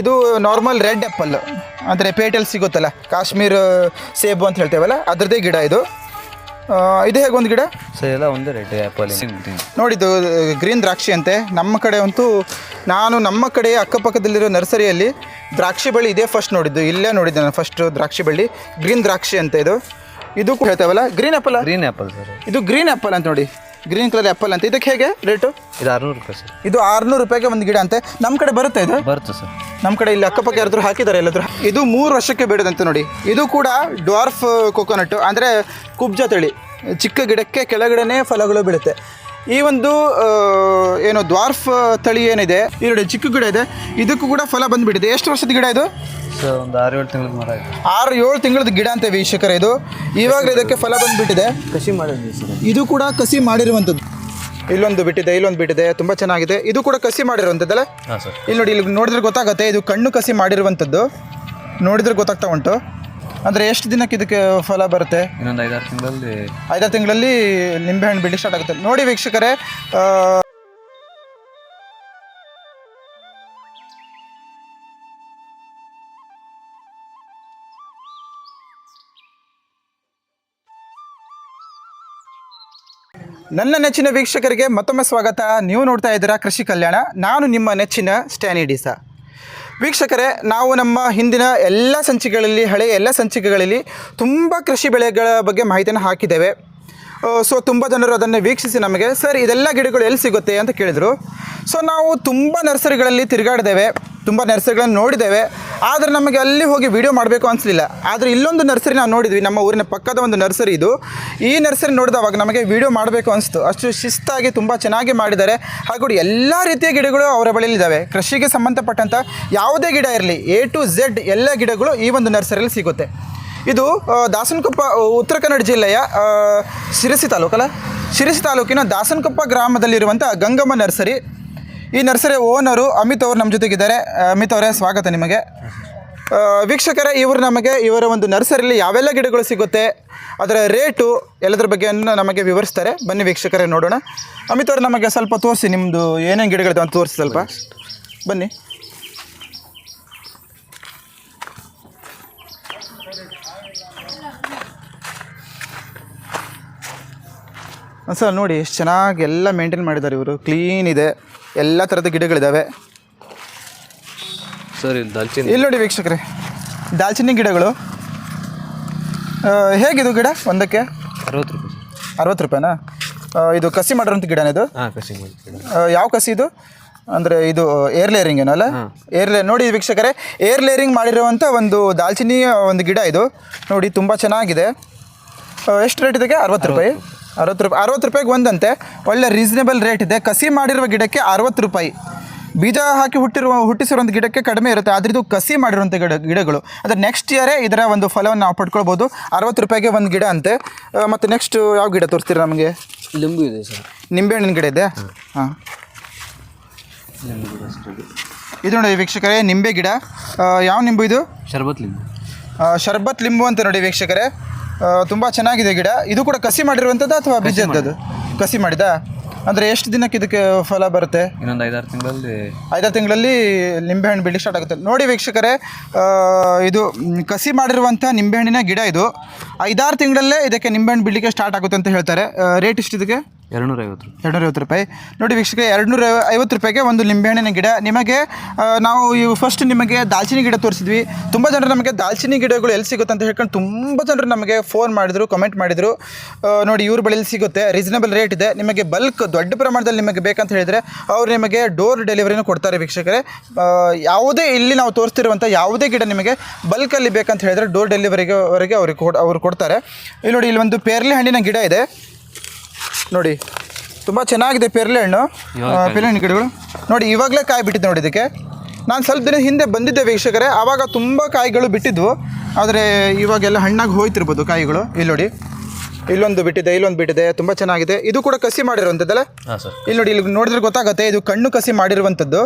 ಇದು normal red apple ಅಂದರೆ ಪೇಟೆಲ್ ಸಿಗುತ್ತಲ್ಲ ಕಾಶ್ಮೀರ್ ಸೇಬು ಅಂತ ಹೇಳ್ತೇವಲ್ಲ ಅದರದ್ದೇ ಗಿಡ ಇದು. ಇದು ಹೇಗೆ ಒಂದು ಗಿಡ? ಎಲ್ಲ ಒಂದೇ ರೇಟ್ ಆ್ಯಪಲ್ ನೋಡಿದ್ದು ಗ್ರೀನ್ ದ್ರಾಕ್ಷಿ ಅಂತೆ. ನಮ್ಮ ಕಡೆ ಅಂತೂ ನಾನು ನಮ್ಮ ಕಡೆ ಅಕ್ಕಪಕ್ಕದಲ್ಲಿರೋ ನರ್ಸರಿಯಲ್ಲಿ ದ್ರಾಕ್ಷಿ ಬಳ್ಳಿ ಇದೇ ಫಸ್ಟ್ ನೋಡಿದ್ದು. ಇಲ್ಲೇ ನೋಡಿದ್ದೆ ನಾನು ಫಸ್ಟ್ ದ್ರಾಕ್ಷಿ ಬಳ್ಳಿ. ಗ್ರೀನ್ ದ್ರಾಕ್ಷಿ ಅಂತ ಇದು. ಇದು ಕೂಡ ಹೇಳ್ತೇವಲ್ಲ green apple green apple sir. ಇದು ಗ್ರೀನ್ ಆ್ಯಪಲ್ ಅಂತ ನೋಡಿ. ಗ್ರೀನ್ ಕಲರ್ ಆಪಲ್ ಅಂತ. ಇದಕ್ಕೆ ಹೇಗೆ ರೇಟು ಇದು ಆರ್ನೂರು ರೂಪಾಯಿ ಸರ್. ಇದು ಆರುನೂರು ರೂಪಾಯಿಗೆ ಒಂದು ಗಿಡ ಅಂತೆ. ನಮ್ಮ ಕಡೆ ಬರುತ್ತೆ ಇದು? ಬರುತ್ತೆ ಸರ್. ನಮ್ಮ ಕಡೆ ಇಲ್ಲಿ ಅಕ್ಕಪಕ್ಕ ಯಾರಾದರೂ ಹಾಕಿದ್ದಾರೆ ಎಲ್ಲಾದರೂ? ಇದು ಮೂರು ವರ್ಷಕ್ಕೆ ಬೇಡದಂತೆ ನೋಡಿ. ಇದು ಕೂಡ ಡ್ವಾರ್ಫ್ ಕೊಕೊನಟ್ ಅಂದರೆ ಕುಬ್ಜ ತಳಿ. ಚಿಕ್ಕ ಗಿಡಕ್ಕೆ ಕೆಳಗಡೆನೇ ಫಲಗಳು ಬೀಳುತ್ತೆ. ಈ ಒಂದು ಏನು ದ್ವಾರ್ಫ್ ತಳಿ ಏನಿದೆ ಈ ನೋಡಿ ಚಿಕ್ಕ ಗಿಡ ಇದೆ ಇದಕ್ಕೂ ಕೂಡ ಫಲ ಬಂದ್ಬಿಟ್ಟಿದೆ. ಎಷ್ಟು ವರ್ಷದ ಗಿಡ ಇದು? ಒಂದು ಆರು ಏಳು ತಿಂಗಳ ಮರ ಆರು ಏಳು ತಿಂಗಳದ ಗಿಡ ಅಂತ ವೀಕ್ಷಕರ ಇದು. ಇವಾಗ ಇದಕ್ಕೆ ಫಲ ಬಂದ್ಬಿಟ್ಟಿದೆ. ಕಸಿ ಮಾಡಿದ್ವಿ ಸರ್. ಇದು ಕೂಡ ಕಸಿ ಮಾಡಿರುವಂಥದ್ದು. ಇಲ್ಲೊಂದು ಬಿಟ್ಟಿದೆ ಇಲ್ಲೊಂದು ಬಿಟ್ಟಿದೆ ತುಂಬ ಚೆನ್ನಾಗಿದೆ. ಇದು ಕೂಡ ಕಸಿ ಮಾಡಿರುವಂಥದ್ದಲ್ಲ? ಇಲ್ಲಿ ನೋಡಿ ಇಲ್ಲಿ ನೋಡಿದ್ರೆ ಗೊತ್ತಾಗುತ್ತೆ ಇದು ಕಣ್ಣು ಕಸಿ ಮಾಡಿರುವಂಥದ್ದು. ನೋಡಿದ್ರೆ ಗೊತ್ತಾಗ್ತಾ ಉಂಟು. ಅಂದರೆ ಎಷ್ಟು ದಿನಕ್ಕೆ ಇದಕ್ಕೆ ಫಲ ಬರುತ್ತೆ? ಇನ್ನೊಂದು ಐದಾರು ತಿಂಗಳಲ್ಲಿ. ಐದಾರು ತಿಂಗಳಲ್ಲಿ ನಿಂಬೆಹಣ್ಣು ಬಿಡಿ ಸ್ಟಾರ್ಟ್ ಆಗುತ್ತೆ. ನೋಡಿ ವೀಕ್ಷಕರೇ ಆ, ನನ್ನ ನೆಚ್ಚಿನ ವೀಕ್ಷಕರಿಗೆ ಮತ್ತೊಮ್ಮೆ ಸ್ವಾಗತ. ನೀವು ನೋಡ್ತಾ ಇದ್ದೀರಾ ಕೃಷಿ ಕಲ್ಯಾಣ. ನಾನು ನಿಮ್ಮ ನೆಚ್ಚಿನ ಸ್ಟ್ಯಾನಿ ಡಿಸಾ. ವೀಕ್ಷಕರೇ, ನಾವು ನಮ್ಮ ಹಿಂದಿನ ಎಲ್ಲ ಸಂಚಿಕೆಗಳಲ್ಲಿ, ಹಳೆಯ ಎಲ್ಲ ಸಂಚಿಕೆಗಳಲ್ಲಿ ತುಂಬ ಕೃಷಿ ಬೆಳೆಗಳ ಬಗ್ಗೆ ಮಾಹಿತಿಯನ್ನು ಹಾಕಿದ್ದೇವೆ. ಸೊ ತುಂಬ ಜನರು ಅದನ್ನೇ ವೀಕ್ಷಿಸಿ ನಮಗೆ, ಸರ್, ಇದೆಲ್ಲ ಗಿಡಗಳು ಎಲ್ಲಿ ಸಿಗುತ್ತೆ? ಅಂತ ಕೇಳಿದರು. ಸೊ ನಾವು ತುಂಬ ನರ್ಸರಿಗಳಲ್ಲಿ ತಿರುಗಾಡಿದ್ದೇವೆ, ತುಂಬ ನರ್ಸರಿಗಳನ್ನು ನೋಡಿದ್ದೇವೆ, ಆದರೆ ನಮಗೆ ಅಲ್ಲಿ ಹೋಗಿ ವಿಡಿಯೋ ಮಾಡಬೇಕು ಅನಿಸಲಿಲ್ಲ. ಆದರೆ ಇಲ್ಲೊಂದು ನರ್ಸರಿ ನಾವು ನೋಡಿದ್ವಿ, ನಮ್ಮ ಊರಿನ ಪಕ್ಕದ ಒಂದು ನರ್ಸರಿ ಇದು. ಈ ನರ್ಸರಿ ನೋಡಿದವಾಗ ನಮಗೆ ವಿಡಿಯೋ ಮಾಡಬೇಕು ಅನಿಸ್ತು. ಅಷ್ಟು ಶಿಸ್ತಾಗಿ ತುಂಬ ಚೆನ್ನಾಗಿ ಮಾಡಿದ್ದಾರೆ. ಹಾಗೂ ಎಲ್ಲ ರೀತಿಯ ಗಿಡಗಳು ಅವರ ಬಳಿಯಲ್ಲಿದ್ದಾವೆ ಕೃಷಿಗೆ ಸಂಬಂಧಪಟ್ಟಂಥ ಯಾವುದೇ ಗಿಡ ಇರಲಿ ಎ ಟು ಝೆಡ್ ಎಲ್ಲ ಗಿಡಗಳು ಈ ಒಂದು ನರ್ಸರಿಯಲ್ಲಿ ಸಿಗುತ್ತೆ. ಇದು ದಾಸನಕೊಪ್ಪ ಉತ್ತರ ಕನ್ನಡ ಜಿಲ್ಲೆಯ ಶಿರಸಿ ತಾಲೂಕಲ್ಲ? ಶಿರಸಿ ತಾಲೂಕಿನ ದಾಸನಕೊಪ್ಪ ಗ್ರಾಮದಲ್ಲಿರುವಂಥ ಗಂಗಮ್ಮ ನರ್ಸರಿ. ಈ ನರ್ಸರಿ ಓನರು ಅಮಿತ್ ಅವರು ನಮ್ಮ ಜೊತೆಗಿದ್ದಾರೆ. ಅಮಿತ್ ಅವರೇ, ಸ್ವಾಗತ ನಿಮಗೆ. ವೀಕ್ಷಕರೇ, ಇವರು ನಮಗೆ, ಇವರ ಒಂದು ನರ್ಸರಿಯಲ್ಲಿ ಯಾವೆಲ್ಲ ಗಿಡಗಳು ಸಿಗುತ್ತೆ, ಅದರ ರೇಟು, ಎಲ್ಲದರ ಬಗ್ಗೆಯನ್ನು ನಮಗೆ ವಿವರಿಸ್ತಾರೆ. ಬನ್ನಿ ವೀಕ್ಷಕರೇ, ನೋಡೋಣ. ಅಮಿತ್ ಅವರು, ನಮಗೆ ಸ್ವಲ್ಪ ತೋರಿಸಿ ನಿಮ್ಮದು ಏನೇನು ಗಿಡಗಳಿದೆ ಅಂತ ತೋರಿಸಿ ಸ್ವಲ್ಪ. ಬನ್ನಿ. ಸರ್ ನೋಡಿ ಎಷ್ಟು ಚೆನ್ನಾಗಿ ಎಲ್ಲ ಮೇಂಟೈನ್ ಮಾಡಿದ್ದಾರೆ ಇವರು. ಕ್ಲೀನ್ ಇದೆ. ಎಲ್ಲ ಥರದ ಗಿಡಗಳಿದ್ದಾವೆ ಸರ್ ಇಲ್ಲಿ ದಾಲ್ಚಿನ್ನಿ. ಇಲ್ಲಿ ನೋಡಿ ವೀಕ್ಷಕರೇ ದಾಲ್ಚಿನ್ನಿ ಗಿಡಗಳು. ಹೇಗಿದು ಗಿಡ ಒಂದಕ್ಕೆ? ಅರವತ್ತು ರೂಪಾಯಿ. ಅರವತ್ತು ರೂಪಾಯಿನಾ? ಇದು ಕಸಿ ಮಾಡಿರೋಂಥ ಗಿಡನ ಇದು? ಹಾಂ ಕೃಷಿ ಮಾಡಿ ಆ, ಯಾವ ಕಸಿ ಇದು? ಅಂದರೆ ಇದು ಏರ್ ಲೇರಿಂಗ್ ಏನಲ್ಲ ಏರ್ ಲೇ ನೋಡಿ ವೀಕ್ಷಕರೇ ಏರ್ ಲೇರಿಂಗ್ ಮಾಡಿರುವಂಥ ಒಂದು ದಾಲ್ಚಿನ್ನಿ ಒಂದು ಗಿಡ ಇದು. ನೋಡಿ ತುಂಬ ಚೆನ್ನಾಗಿದೆ. ಎಷ್ಟು ರೇಟ್ ಇದಕ್ಕೆ? ಅರವತ್ತು ರೂಪಾಯಿ. ಅರವತ್ತು ರೂಪಾಯಿ ಅರವತ್ತು ರೂಪಾಯಿಗೆ ಒಂದಂತೆ. ಒಳ್ಳೆ ರೀಸನೇಬಲ್ ರೇಟ್ ಇದೆ. ಕಸಿ ಮಾಡಿರುವ ಗಿಡಕ್ಕೆ ಅರವತ್ತು ರೂಪಾಯಿ. ಬೀಜ ಹಾಕಿ ಹುಟ್ಟಿರುವ ಹುಟ್ಟಿಸಿರುವಂಥ ಗಿಡಕ್ಕೆ ಕಡಿಮೆ ಇರುತ್ತೆ ಆದರೆ ಇದು ಕಸಿ ಮಾಡಿರುವಂಥ ಗಿಡ ಗಿಡಗಳು. ಅಂದರೆ ನೆಕ್ಸ್ಟ್ ಇಯರೇ ಇದರ ಒಂದು ಫಲವನ್ನು ನಾವು ಪಡ್ಕೊಳ್ಬೋದು. ಅರವತ್ತು ರೂಪಾಯಿಗೆ ಒಂದು ಗಿಡ ಅಂತೆ. ಮತ್ತು ನೆಕ್ಸ್ಟ್ ಯಾವ ಗಿಡ ತೋರಿಸ್ತೀರಾ ನಮಗೆ? ಲಿಂಬು ಇದೆ ಸರ್. ನಿಂಬೆಹಣ್ಣಿನ ಗಿಡ ಇದೆ? ಹಾಂ. ಇದು ನೋಡಿ ವೀಕ್ಷಕರೇ ನಿಂಬೆ ಗಿಡ. ಯಾವ ನಿಂಬು ಇದು? ಶರ್ಬತ್ ಲಿಂಬು. ಶರ್ಬತ್ ಲಿಂಬು ಅಂತ ನೋಡಿ ವೀಕ್ಷಕರೇ. ತುಂಬ ಚೆನ್ನಾಗಿದೆ ಗಿಡ. ಇದು ಕೂಡ ಕಸಿ ಮಾಡಿರುವಂಥದ್ದು ಅಥವಾ ಬೀಜದ್ದು ಕಸಿ ಮಾಡಿದ? ಅಂದರೆ ಎಷ್ಟು ದಿನಕ್ಕೆ ಇದಕ್ಕೆ ಫಲ ಬರುತ್ತೆ? ಇನ್ನೊಂದು ಐದಾರು ತಿಂಗಳಲ್ಲಿ. ಐದಾರು ತಿಂಗಳಲ್ಲಿ ನಿಂಬೆಹಣ್ಣು ಬೆಳಿ ಸ್ಟಾರ್ಟ್ ಆಗುತ್ತೆ. ನೋಡಿ ವೀಕ್ಷಕರೇ ಇದು ಕಸಿ ಮಾಡಿರುವಂಥ ನಿಂಬೆಹಣ್ಣಿನ ಗಿಡ ಇದು. ಐದಾರು ತಿಂಗಳಲ್ಲೇ ಇದಕ್ಕೆ ನಿಂಬೆಹಣ್ಣು ಬಿಡಲಿಕ್ಕೆ ಸ್ಟಾರ್ಟ್ ಆಗುತ್ತೆ ಅಂತ ಹೇಳ್ತಾರೆ. ರೇಟ್ ಇಷ್ಟು ಇದಕ್ಕೆ ಎರಡುನೂರ ಐವತ್ತು ರೂಪಾಯಿ. ನೋಡಿ ವೀಕ್ಷಕ ಎರಡುನೂರ ಐವತ್ತು ರೂಪಾಯಿಗೆ ಒಂದು ನಿಂಬೆಹಣ್ಣಿನ ಗಿಡ. ನಿಮಗೆ ನಾವು ಇವು ಫಸ್ಟ್ ನಿಮಗೆ ದಾಲ್ಚಿನಿ ಗಿಡ ತೋರಿಸಿದ್ವಿ. ತುಂಬ ಜನರು ನಮಗೆ ದಾಲ್ಚಿನ್ನಿ ಗಿಡಗಳು ಎಲ್ಲಿ ಸಿಗುತ್ತೆ ಅಂತ ಹೇಳ್ಕೊಂಡು ತುಂಬ ಜನರು ನಮಗೆ ಫೋನ್ ಮಾಡಿದರು ಕಮೆಂಟ್ ಮಾಡಿದರು. ನೋಡಿ ಇವ್ರ ಬಳಿಯಲ್ಲಿ ಸಿಗುತ್ತೆ? ರೀಸನಬಲ್ ರೇಟ್ ಇದೆ. ನಿಮಗೆ ಬಲ್ಕ್ ದೊಡ್ಡ ಪ್ರಮಾಣದಲ್ಲಿ ನಿಮಗೆ ಬೇಕಂತ ಹೇಳಿದರೆ ಅವರು ನಿಮಗೆ ಡೋರ್ ಡೆಲಿವರಿನೂ ಕೊಡ್ತಾರೆ ವೀಕ್ಷಕರೇ. ಯಾವುದೇ ಇಲ್ಲಿ ನಾವು ತೋರಿಸ್ತಿರುವಂಥ ಯಾವುದೇ ಗಿಡ ನಿಮಗೆ ಬಲ್ಕಲ್ಲಿ ಬೇಕಂತ ಹೇಳಿದರೆ ಡೋರ್ ಡೆಲಿವರಿಗೆವರೆಗೆ ಅವ್ರಿಗೆ ಕೊಡ್ ಅವ್ರು ಕೊಡ್ತಾರೆ. ಇಲ್ಲಿ ನೋಡಿ ಇಲ್ಲಿ ಒಂದು ಪೇರ್ಲೆ ಹಣ್ಣಿನ ಗಿಡ ಇದೆ. ನೋಡಿ ತುಂಬ ಚೆನ್ನಾಗಿದೆ ಪೇರಲೆ ಹಣ್ಣು. ಪೇರಲೆ ಹಣ್ಣು ಗಿಡಗಳು. ನೋಡಿ ಇವಾಗಲೇ ಕಾಯಿ ಬಿಟ್ಟಿದೆ ನೋಡಿ ಇದಕ್ಕೆ. ನಾನು ಸ್ವಲ್ಪ ದಿನ ಹಿಂದೆ ಬಂದಿದ್ದೆ ವೀಕ್ಷಕರೇ ಆವಾಗ ತುಂಬ ಕಾಯಿಗಳು ಬಿಟ್ಟಿದ್ವು. ಆದರೆ ಇವಾಗೆಲ್ಲ ಹಣ್ಣಾಗಿ ಹೋಯ್ತಿರ್ಬೋದು ಕಾಯಿಗಳು. ಇಲ್ಲಿ ನೋಡಿ ಇಲ್ಲೊಂದು ಬಿಟ್ಟಿದೆ ಇಲ್ಲೊಂದು ಬಿಟ್ಟಿದೆ ತುಂಬ ಚೆನ್ನಾಗಿದೆ. ಇದು ಕೂಡ ಕಸಿ ಮಾಡಿರುವಂಥದ್ದಲ್ಲ? ಇಲ್ಲಿ ನೋಡಿ ಇಲ್ಲಿ ನೋಡಿದ್ರೆ ಗೊತ್ತಾಗುತ್ತೆ ಇದು ಕಣ್ಣು ಕಸಿ ಮಾಡಿರುವಂಥದ್ದು.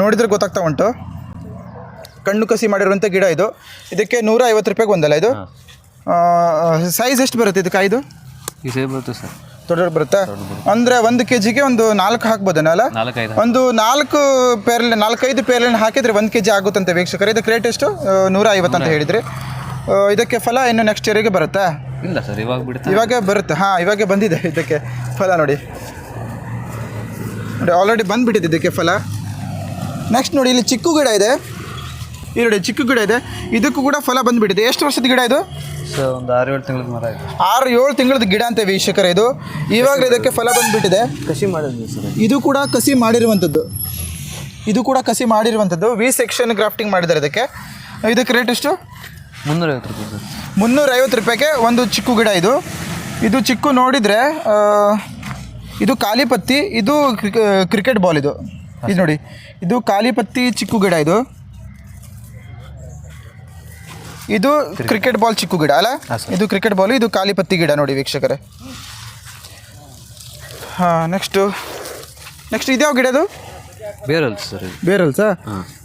ನೋಡಿದ್ರೆ ಗೊತ್ತಾಗ್ತಾ ಉಂಟು. ಕಣ್ಣು ಕಸಿ ಮಾಡಿರುವಂಥ ಗಿಡ ಇದು. ಇದಕ್ಕೆ ನೂರ ಐವತ್ತು ರೂಪಾಯಿಗೆ ಒಂದಲ್ಲ ಇದು? ಸೈಜ್ ಎಷ್ಟು ಬರುತ್ತೆ ಇದು ಕಾಯ್ದು? ಬರುತ್ತೆ ಸರ್. ದೊಡ್ಡ ಬರುತ್ತಾ? ಅಂದರೆ ಒಂದು ಕೆ ಜಿಗೆ ಒಂದು ನಾಲ್ಕು ಹಾಕ್ಬೋದೇನಲ್ಲ ನಾಲ್ಕೈದು ಒಂದು ನಾಲ್ಕು ಪೇರ್ಲೆ ನಾಲ್ಕೈದು ಪೇರ್ಲೆನ ಹಾಕಿದ್ರೆ ಒಂದು ಕೆ ಜಿ ಆಗುತ್ತಂತೆ ವೀಕ್ಷಕರು. ಇದಕ್ಕೆ ರೇಟ್ ಎಷ್ಟು? ನೂರ ಐವತ್ತು ಅಂತ ಹೇಳಿದ್ರಿ. ಇದಕ್ಕೆ ಫಲ ಇನ್ನು ನೆಕ್ಸ್ಟ್ ಇಯರಿಗೆ ಬರುತ್ತಾ? ಇಲ್ಲ ಸರ್ ಇವಾಗ ಬಿಡುತ್ತೆ ಇವಾಗ ಬರುತ್ತೆ. ಹಾಂ ಇವಾಗ ಬಂದಿದೆ ಇದಕ್ಕೆ ಫಲ ನೋಡಿ. ನೋಡಿ ಆಲ್ರೆಡಿ ಬಂದುಬಿಟ್ಟಿದೆ ಇದಕ್ಕೆ ಫಲ. ನೆಕ್ಸ್ಟ್ ನೋಡಿ ಇಲ್ಲಿ ಚಿಕ್ಕು ಗಿಡ ಇದೆ. ಇಲ್ಲಿ ನೋಡಿ ಚಿಕ್ಕು ಗಿಡ ಇದೆ. ಇದಕ್ಕೂ ಕೂಡ ಫಲ ಬಂದ್ಬಿಟ್ಟಿದೆ. ಎಷ್ಟು ವರ್ಷದ ಗಿಡ ಇದು? ಸರ್ ಒಂದು ಆರು ಏಳು ತಿಂಗಳ ಮರ ಇದೆ. ಆರು ಏಳು ತಿಂಗಳದ ಗಿಡ ಅಂತ ವೀಕ್ಷಕರ ಇದು. ಇವಾಗ ಇದಕ್ಕೆ ಫಲ ಬಂದ್ಬಿಟ್ಟಿದೆ. ಕಸಿ ಮಾಡಿದ್ವಿ ಸರ್. ಇದು ಕೂಡ ಕಸಿ ಮಾಡಿರುವಂಥದ್ದು. ಇದು ಕೂಡ ಕಸಿ ಮಾಡಿರುವಂಥದ್ದು. ವಿ ಸೆಕ್ಷನ್ ಗ್ರಾಫ್ಟಿಂಗ್ ಮಾಡಿದ್ದಾರೆ ಇದಕ್ಕೆ. ಇದಕ್ಕೆ ರೇಟ್ ಎಷ್ಟು? ಮುನ್ನೂರೈವತ್ತು ರೂಪಾಯಿ ಸರ್. ಮುನ್ನೂರೈವತ್ತು ರೂಪಾಯಿಗೆ ಒಂದು ಚಿಕ್ಕು ಗಿಡ ಇದು. ಇದು ಚಿಕ್ಕು ನೋಡಿದರೆ ಇದು ಕಾಲಿಪತ್ತಿ ಇದು ಕ್ರಿಕ್- ಕ್ರಿಕೆಟ್ ಬಾಲ್ ಇದು. ಇದು ನೋಡಿ. ಇದು ಕಾಲಿಪತ್ತಿ ಚಿಕ್ಕು ಗಿಡ ಇದು. ಇದು ಕ್ರಿಕೆಟ್ ಬಾಲ್ ಚಿಕ್ಕು ಗಿಡ ಅಲ್ಲ? ಇದು ಕ್ರಿಕೆಟ್ ಬಾಲ್ ಇದು ಕಾಲಿಪತ್ತಿ ಗಿಡ ನೋಡಿ ವೀಕ್ಷಕರೇ. ಹಾಂ ನೆಕ್ಸ್ಟು ನೆಕ್ಸ್ಟ್ ಇದ್ಯಾವ ಗಿಡ ಬೇರಲ್ ಸರ್ ಬೇರಲ್ ಸರ್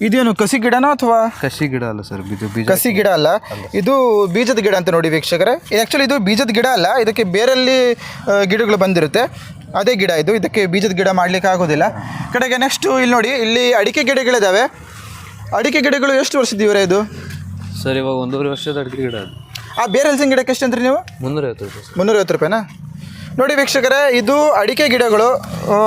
ಇದೇನು ಕಸಿ ಗಿಡನೋ ಅಥವಾ? ಕಸಿ ಗಿಡ ಅಲ್ಲ ಸರ್ ಇದು ಬೀಜ ಕಸಿ ಗಿಡ ಅಲ್ಲ. ಇದು ಬೀಜದ ಗಿಡ ಅಂತ ನೋಡಿ ವೀಕ್ಷಕರೇ. ಆ್ಯಕ್ಚುಲಿ ಇದು ಬೀಜದ ಗಿಡ ಅಲ್ಲ ಇದಕ್ಕೆ ಬೇರಲ್ಲಿ ಗಿಡಗಳು ಬಂದಿರುತ್ತೆ. ಅದೇ ಗಿಡ ಇದು ಇದಕ್ಕೆ ಬೀಜದ ಗಿಡ ಮಾಡಲಿಕ್ಕೆ ಆಗೋದಿಲ್ಲ. ಕಡೆಗೆ ನೆಕ್ಸ್ಟು ಇಲ್ಲಿ ನೋಡಿ ಇಲ್ಲಿ ಅಡಿಕೆ ಗಿಡಗಳಿದ್ದಾವೆ ಅಡಿಕೆ ಗಿಡಗಳು ಎಷ್ಟು ವರ್ಷದ ಇವರೇ ಇದು? ಸರ್ ಇವಾಗ ಒಂದೂವರೆ ವರ್ಷದ ಅಡಿಕೆ ಗಿಡ ಅದು. ಆ ಬೇರೆ ಹಲಸಿನ ಗಿಡಕ್ಕೆ ಎಷ್ಟು ಅಂದ್ರಿ ನೀವು? ಮುನ್ನೂರೈವತ್ತು ರೂಪಾಯಿ ಸರ್. ಮುನ್ನೂರೈವತ್ತು ರೂಪಾಯಿನಾ? ನೋಡಿ ವೀಕ್ಷಕರೇ ಇದು ಅಡಿಕೆ ಗಿಡಗಳು ಆ,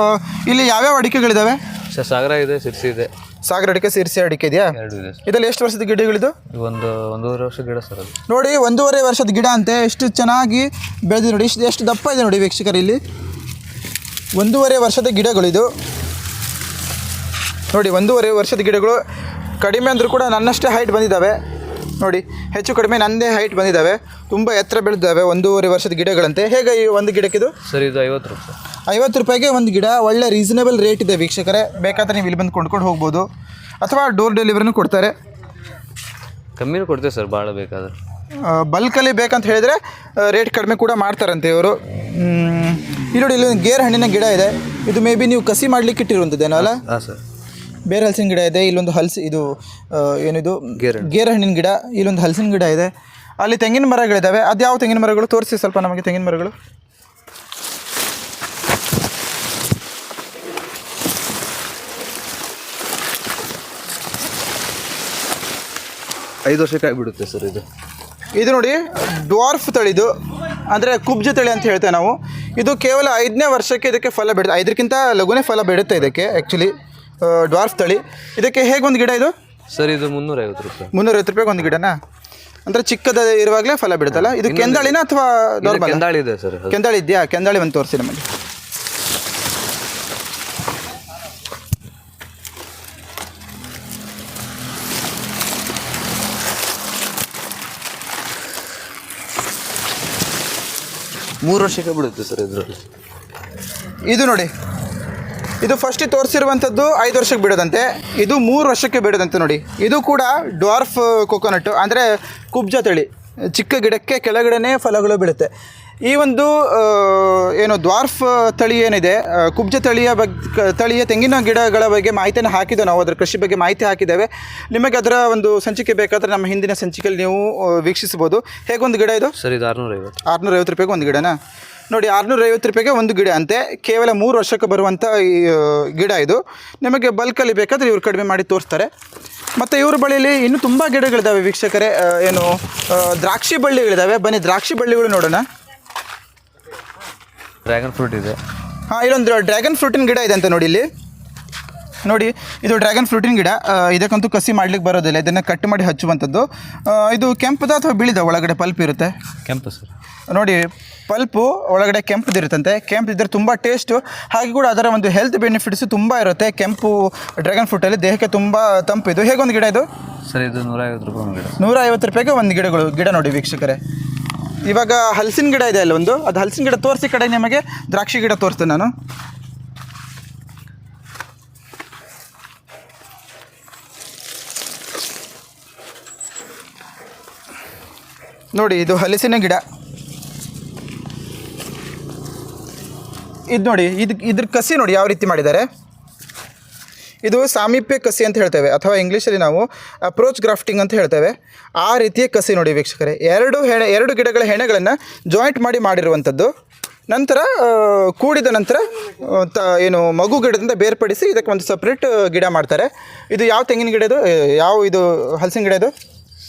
ಇಲ್ಲಿ ಯಾವ್ಯಾವ ಅಡಿಕೆಗಳಿದಾವೆ? ಸರ್ ಸಾಗರ ಇದೆ ಸಿರ್ಸಿ ಇದೆ. ಸಾಗರ ಅಡಿಕೆ ಸಿರ್ಸಿ ಅಡಿಕೆ ಇದೆಯಾ? ಎರಡು ಇದೆ ಸರ್. ಇದರಲ್ಲಿ ಎಷ್ಟು ವರ್ಷದ ಗಿಡಗಳಿದು? ಇದು ಒಂದು ಒಂದೂವರೆ ವರ್ಷದ ಗಿಡ ಸರ್ ಅದು. ನೋಡಿ ಒಂದೂವರೆ ವರ್ಷದ ಗಿಡ ಅಂತೆ. ಎಷ್ಟು ಚೆನ್ನಾಗಿ ಬೆಳೆದಿದೆ ನೋಡಿ. ಇಷ್ಟು ಎಷ್ಟು ದಪ್ಪ ಇದೆ ನೋಡಿ ವೀಕ್ಷಕರು ಇಲ್ಲಿ. ಒಂದೂವರೆ ವರ್ಷದ ಗಿಡಗಳು ಇದು ನೋಡಿ ಒಂದೂವರೆ ವರ್ಷದ ಗಿಡಗಳು ಕಡಿಮೆ ಅಂದರೂ ಕೂಡ ನನ್ನಷ್ಟೇ ಹೈಟ್ ಬಂದಿದ್ದಾವೆ. ನೋಡಿ ಹೆಚ್ಚು ಕಡಿಮೆ ನಂದೇ ಹೈಟ್ ಬಂದಿದ್ದಾವೆ. ತುಂಬ ಎತ್ತರ ಬೆಳೆದಿದ್ದಾವೆ ಒಂದೂವರೆ ವರ್ಷದ ಗಿಡಗಳಂತೆ. ಹೇಗೆ ಈ ಒಂದು ಗಿಡಕ್ಕಿದು ಸರ್ ಇದು ಐವತ್ತು ರೂಪಾಯಿ. ಐವತ್ತು ರೂಪಾಯಿಗೆ ಒಂದು ಗಿಡ ಒಳ್ಳೆ ರೀಸನೇಬಲ್ ರೇಟ್ ಇದೆ ವೀಕ್ಷಕರೇ. ಬೇಕಾದ್ರೆ ನೀವು ಇಲ್ಲಿ ಬಂದು ಕೊಂಡ್ಕೊಂಡು ಹೋಗ್ಬೋದು. ಅಥವಾ ಡೋರ್ ಡೆಲಿವರಿನೂ ಕೊಡ್ತಾರೆ. ಕಮ್ಮಿನೂ ಕೊಡ್ತೇವೆ ಸರ್ ಭಾಳ ಬೇಕಾದ್ರೆ. ಬಲ್ಕಲ್ಲಿ ಬೇಕಂತ ಹೇಳಿದರೆ ರೇಟ್ ಕಡಿಮೆ ಕೂಡ ಮಾಡ್ತಾರಂತೆ ಇವರು. ಇಲ್ಲಿ ನೋಡಿ ಇಲ್ಲಿ ಗೇರ್ ಹಣ್ಣಿನ ಗಿಡ ಇದೆ. ಇದು ಮೇ ಬಿ ನೀವು ಕಸಿ ಮಾಡ್ಲಿಕ್ಕೆ ಇಟ್ಟಿರುವಂಥದ್ದೇನೋ ಅಲ್ಲ ಹಾಂ ಸರ್. ಬೇರೆ ಹಲಸಿನ ಗಿಡ ಇದೆ ಇಲ್ಲೊಂದು ಹಲಸಿ ಇದು ಏನಿದು? ಗೇರ ಗೇರ್ ಹಣ್ಣಿನ ಗಿಡ ಇಲ್ಲೊಂದು ಹಲಸಿನ ಗಿಡ ಇದೆ. ಅಲ್ಲಿ ತೆಂಗಿನ ಮರಗಳಿದ್ದಾವೆ ಅದು ಯಾವ ತೆಂಗಿನ ಮರಗಳು? ತೋರಿಸಿ ಸ್ವಲ್ಪ ನಮಗೆ ತೆಂಗಿನ ಮರಗಳು. ಐದು ವರ್ಷಕ್ಕೆ ಆಗಿಬಿಡುತ್ತೆ ಸರ್ ಇದು. ಇದು ನೋಡಿ ಡ್ವಾರ್ಫ್ ತಳಿದು ಅಂದರೆ ಕುಬ್ಜ ತಳಿ ಅಂತ ಹೇಳ್ತೇವೆ ನಾವು. ಇದು ಕೇವಲ ಐದನೇ ವರ್ಷಕ್ಕೆ ಇದಕ್ಕೆ ಫಲ ಬಿಡುತ್ತೆ ಐದಕ್ಕಿಂತ ಲಘುನೇ ಫಲ ಬಿಡುತ್ತೆ ಇದಕ್ಕೆ ಆ್ಯಕ್ಚುಲಿ ಡ್ವಾರ್ಫ್ ತಳಿ. ಇದಕ್ಕೆ ಹೇಗೆ ಒಂದು ಗಿಡ ಇದು? ಸರ್ ಇದು ಮುನ್ನೂರೈವತ್ತು ರೂಪಾಯಿ. ಮುನ್ನೂರೈವತ್ತು ರೂಪಾಯಿಗೆ ಒಂದು ಗಿಡನಾ? ಅಂದ್ರೆ ಚಿಕ್ಕದ ಇರುವಾಗಲೇ ಫಲ ಬಿಡುತ್ತಲ್ಲ? ಇದು ಕೆಂದಾಳಿನ ಅಥವಾ ನಾರ್ಮಲ್ ಕೆಂದಾಳಿ ಇದೆ ಸರ್ ಅದು. ಕೆಂದಾಳಿ ಇದೆಯಾ? ಕೆಂದಾಳಿ ಒಂದು ತೋರಿಸಿ ನಮಗೆ. ಮೂರು ವರ್ಷಕ್ಕೆ ಬಿಡುತ್ತೆ ಸರ್ ಇದರಲ್ಲಿ. ಇದು ನೋಡಿ. ಇದು ಫಸ್ಟ್ ತೋರಿಸಿರುವಂಥದ್ದು ಐದು ವರ್ಷಕ್ಕೆ ಬಿಡೋದಂತೆ. ಇದು ಮೂರು ವರ್ಷಕ್ಕೆ ಬಿಡೋದಂತೆ ನೋಡಿ. ಇದು ಕೂಡ ಡ್ವಾರ್ಫ್ ಕೊಕೊನಟ್ ಅಂದರೆ ಕುಬ್ಜ ತಳಿ. ಚಿಕ್ಕ ಗಿಡಕ್ಕೆ ಕೆಳಗಡೆನೇ ಫಲಗಳು ಬೀಳುತ್ತೆ. ಈ ಒಂದು ಏನು ದ್ವಾರ್ಫ್ ತಳಿ ಏನಿದೆ ಕುಬ್ಜ ತಳಿಯ ಬಗ್ಗೆ ತಳಿಯ ತೆಂಗಿನ ಗಿಡಗಳ ಬಗ್ಗೆ ಮಾಹಿತಿಯನ್ನು ಹಾಕಿದ್ದೇವೆ ನಾವು. ಅದರ ಕೃಷಿ ಬಗ್ಗೆ ಮಾಹಿತಿ ಹಾಕಿದ್ದೇವೆ. ನಿಮಗೆ ಅದರ ಒಂದು ಸಂಚಿಕೆ ಬೇಕಾದರೆ ನಮ್ಮ ಹಿಂದಿನ ಸಂಚಿಕೆಯಲ್ಲಿ ನೀವು ವೀಕ್ಷಿಸ್ಬೋದು ಹೇಗೊಂದು ಗಿಡ ಇದು? ಸರ್ ಇದು ಆರುನೂರೈವತ್ತು. ಆರುನೂರೈವತ್ತು ರೂಪಾಯಿಗೆ ಒಂದು ಗಿಡನಾ? ನೋಡಿ ಆರುನೂರೈವತ್ತು ರೂಪಾಯಿಗೆ ಒಂದು ಗಿಡ ಅಂತೆ. ಕೇವಲ ಮೂರು ವರ್ಷಕ್ಕೆ ಬರುವಂಥ ಈ ಗಿಡ ಇದು. ನಿಮಗೆ ಬಲ್ಕಲ್ಲಿ ಬೇಕಾದರೆ ಇವರು ಕಡಿಮೆ ಮಾಡಿ ತೋರಿಸ್ತಾರೆ. ಮತ್ತು ಇವ್ರ ಬಳಿಯಲ್ಲಿ ಇನ್ನೂ ತುಂಬ ಗಿಡಗಳಿದ್ದಾವೆ ವೀಕ್ಷಕರೇ. ಏನು ದ್ರಾಕ್ಷಿ ಬಳ್ಳಿಗಳಿದ್ದಾವೆ ಬನ್ನಿ ದ್ರಾಕ್ಷಿ ಬಳ್ಳಿಗಳು ನೋಡೋಣ. ಡ್ರ್ಯಾಗನ್ ಫ್ರೂಟ್ ಇದೆ. ಹಾಂ ಇಲ್ಲೊಂದು ಡ್ರ್ಯಾಗನ್ ಫ್ರೂಟಿನ ಗಿಡ ಇದೆ ಅಂತ ನೋಡಿ ಇಲ್ಲಿ. ನೋಡಿ ಇದು ಡ್ರ್ಯಾಗನ್ ಫ್ರೂಟಿನ ಗಿಡ. ಇದಕ್ಕಂತೂ ಕಸಿ ಮಾಡ್ಲಿಕ್ಕೆ ಬರೋದಿಲ್ಲ. ಇದನ್ನು ಕಟ್ ಮಾಡಿ ಹಚ್ಚುವಂಥದ್ದು ಇದು ಕೆಂಪದ ಅಥವಾ ಬಿಳಿದ ಒಳಗಡೆ ಪಲ್ಪ್ ಇರುತ್ತೆ? ಕೆಂಪು ಸರ್. ನೋಡಿ ಪಲ್ಪು ಒಳಗಡೆ ಕೆಂಪುದಿರುತ್ತಂತೆ ಕೆಂಪು ತುಂಬ ಟೇಸ್ಟು ಹಾಗೆ ಕೂಡ ಅದರ ಒಂದು ಹೆಲ್ತ್ ಬೆನಿಫಿಟ್ಸು ತುಂಬ ಇರುತ್ತೆ. ಕೆಂಪು ಡ್ರ್ಯಾಗನ್ ಫ್ರೂಟಲ್ಲಿ ದೇಹಕ್ಕೆ ತುಂಬ ತಂಪಿದು ಹೇಗೊಂದು ಗಿಡ ಇದು? ಸರ್ ಇದು ನೂರೈವತ್ತು ರೂಪಾಯಿ ಒಂದು ಗಿಡ. ನೂರ ಐವತ್ತು ರೂಪಾಯಿಗೆ ಒಂದು ಗಿಡಗಳು ಗಿಡ ನೋಡಿ ವೀಕ್ಷಕರೇ. ಇವಾಗ ಹಲಸಿನ ಗಿಡ ಇದೆ ಅಲ್ಲೊಂದು ಅದು ಹಲಸಿನ ಗಿಡ ತೋರಿಸಿ ಕಡೆ ನಿಮಗೆ. ದ್ರಾಕ್ಷಿ ಗಿಡ ತೋರಿಸ್ತೇನೆ ನಾನು. ನೋಡಿ ಇದು ಹಲಸಿನ ಗಿಡ. ಇದು ನೋಡಿ, ಇದು ಇದ್ರ ಕಸಿ ನೋಡಿ ಯಾವ ರೀತಿ ಮಾಡಿದ್ದಾರೆ. ಇದು ಸಾಮೀಪ್ಯ ಕಸಿ ಅಂತ ಹೇಳ್ತೇವೆ, ಅಥವಾ ಇಂಗ್ಲೀಷಲ್ಲಿ ನಾವು ಅಪ್ರೋಚ್ ಗ್ರಾಫ್ಟಿಂಗ್ ಅಂತ ಹೇಳ್ತೇವೆ. ಆ ರೀತಿಯ ಕಸಿ ನೋಡಿ ವೀಕ್ಷಕರೇ, ಎರಡು ಹೆಣೆ, ಎರಡು ಗಿಡಗಳ ಹೆಣೆಗಳನ್ನು ಜಾಯಿಂಟ್ ಮಾಡಿ ಮಾಡಿರುವಂಥದ್ದು. ನಂತರ ಕೂಡಿದ ನಂತರ ತ, ಏನು ಮಗು ಗಿಡದಿಂದ ಬೇರ್ಪಡಿಸಿ ಇದಕ್ಕೆ ಒಂದು ಸಪ್ರೇಟ್ ಗಿಡ ಮಾಡ್ತಾರೆ. ಇದು ಯಾವ ತೆಂಗಿನ ಗಿಡದು ಯಾವ ಇದು, ಹಲಸಿನ ಗಿಡ ಇದು?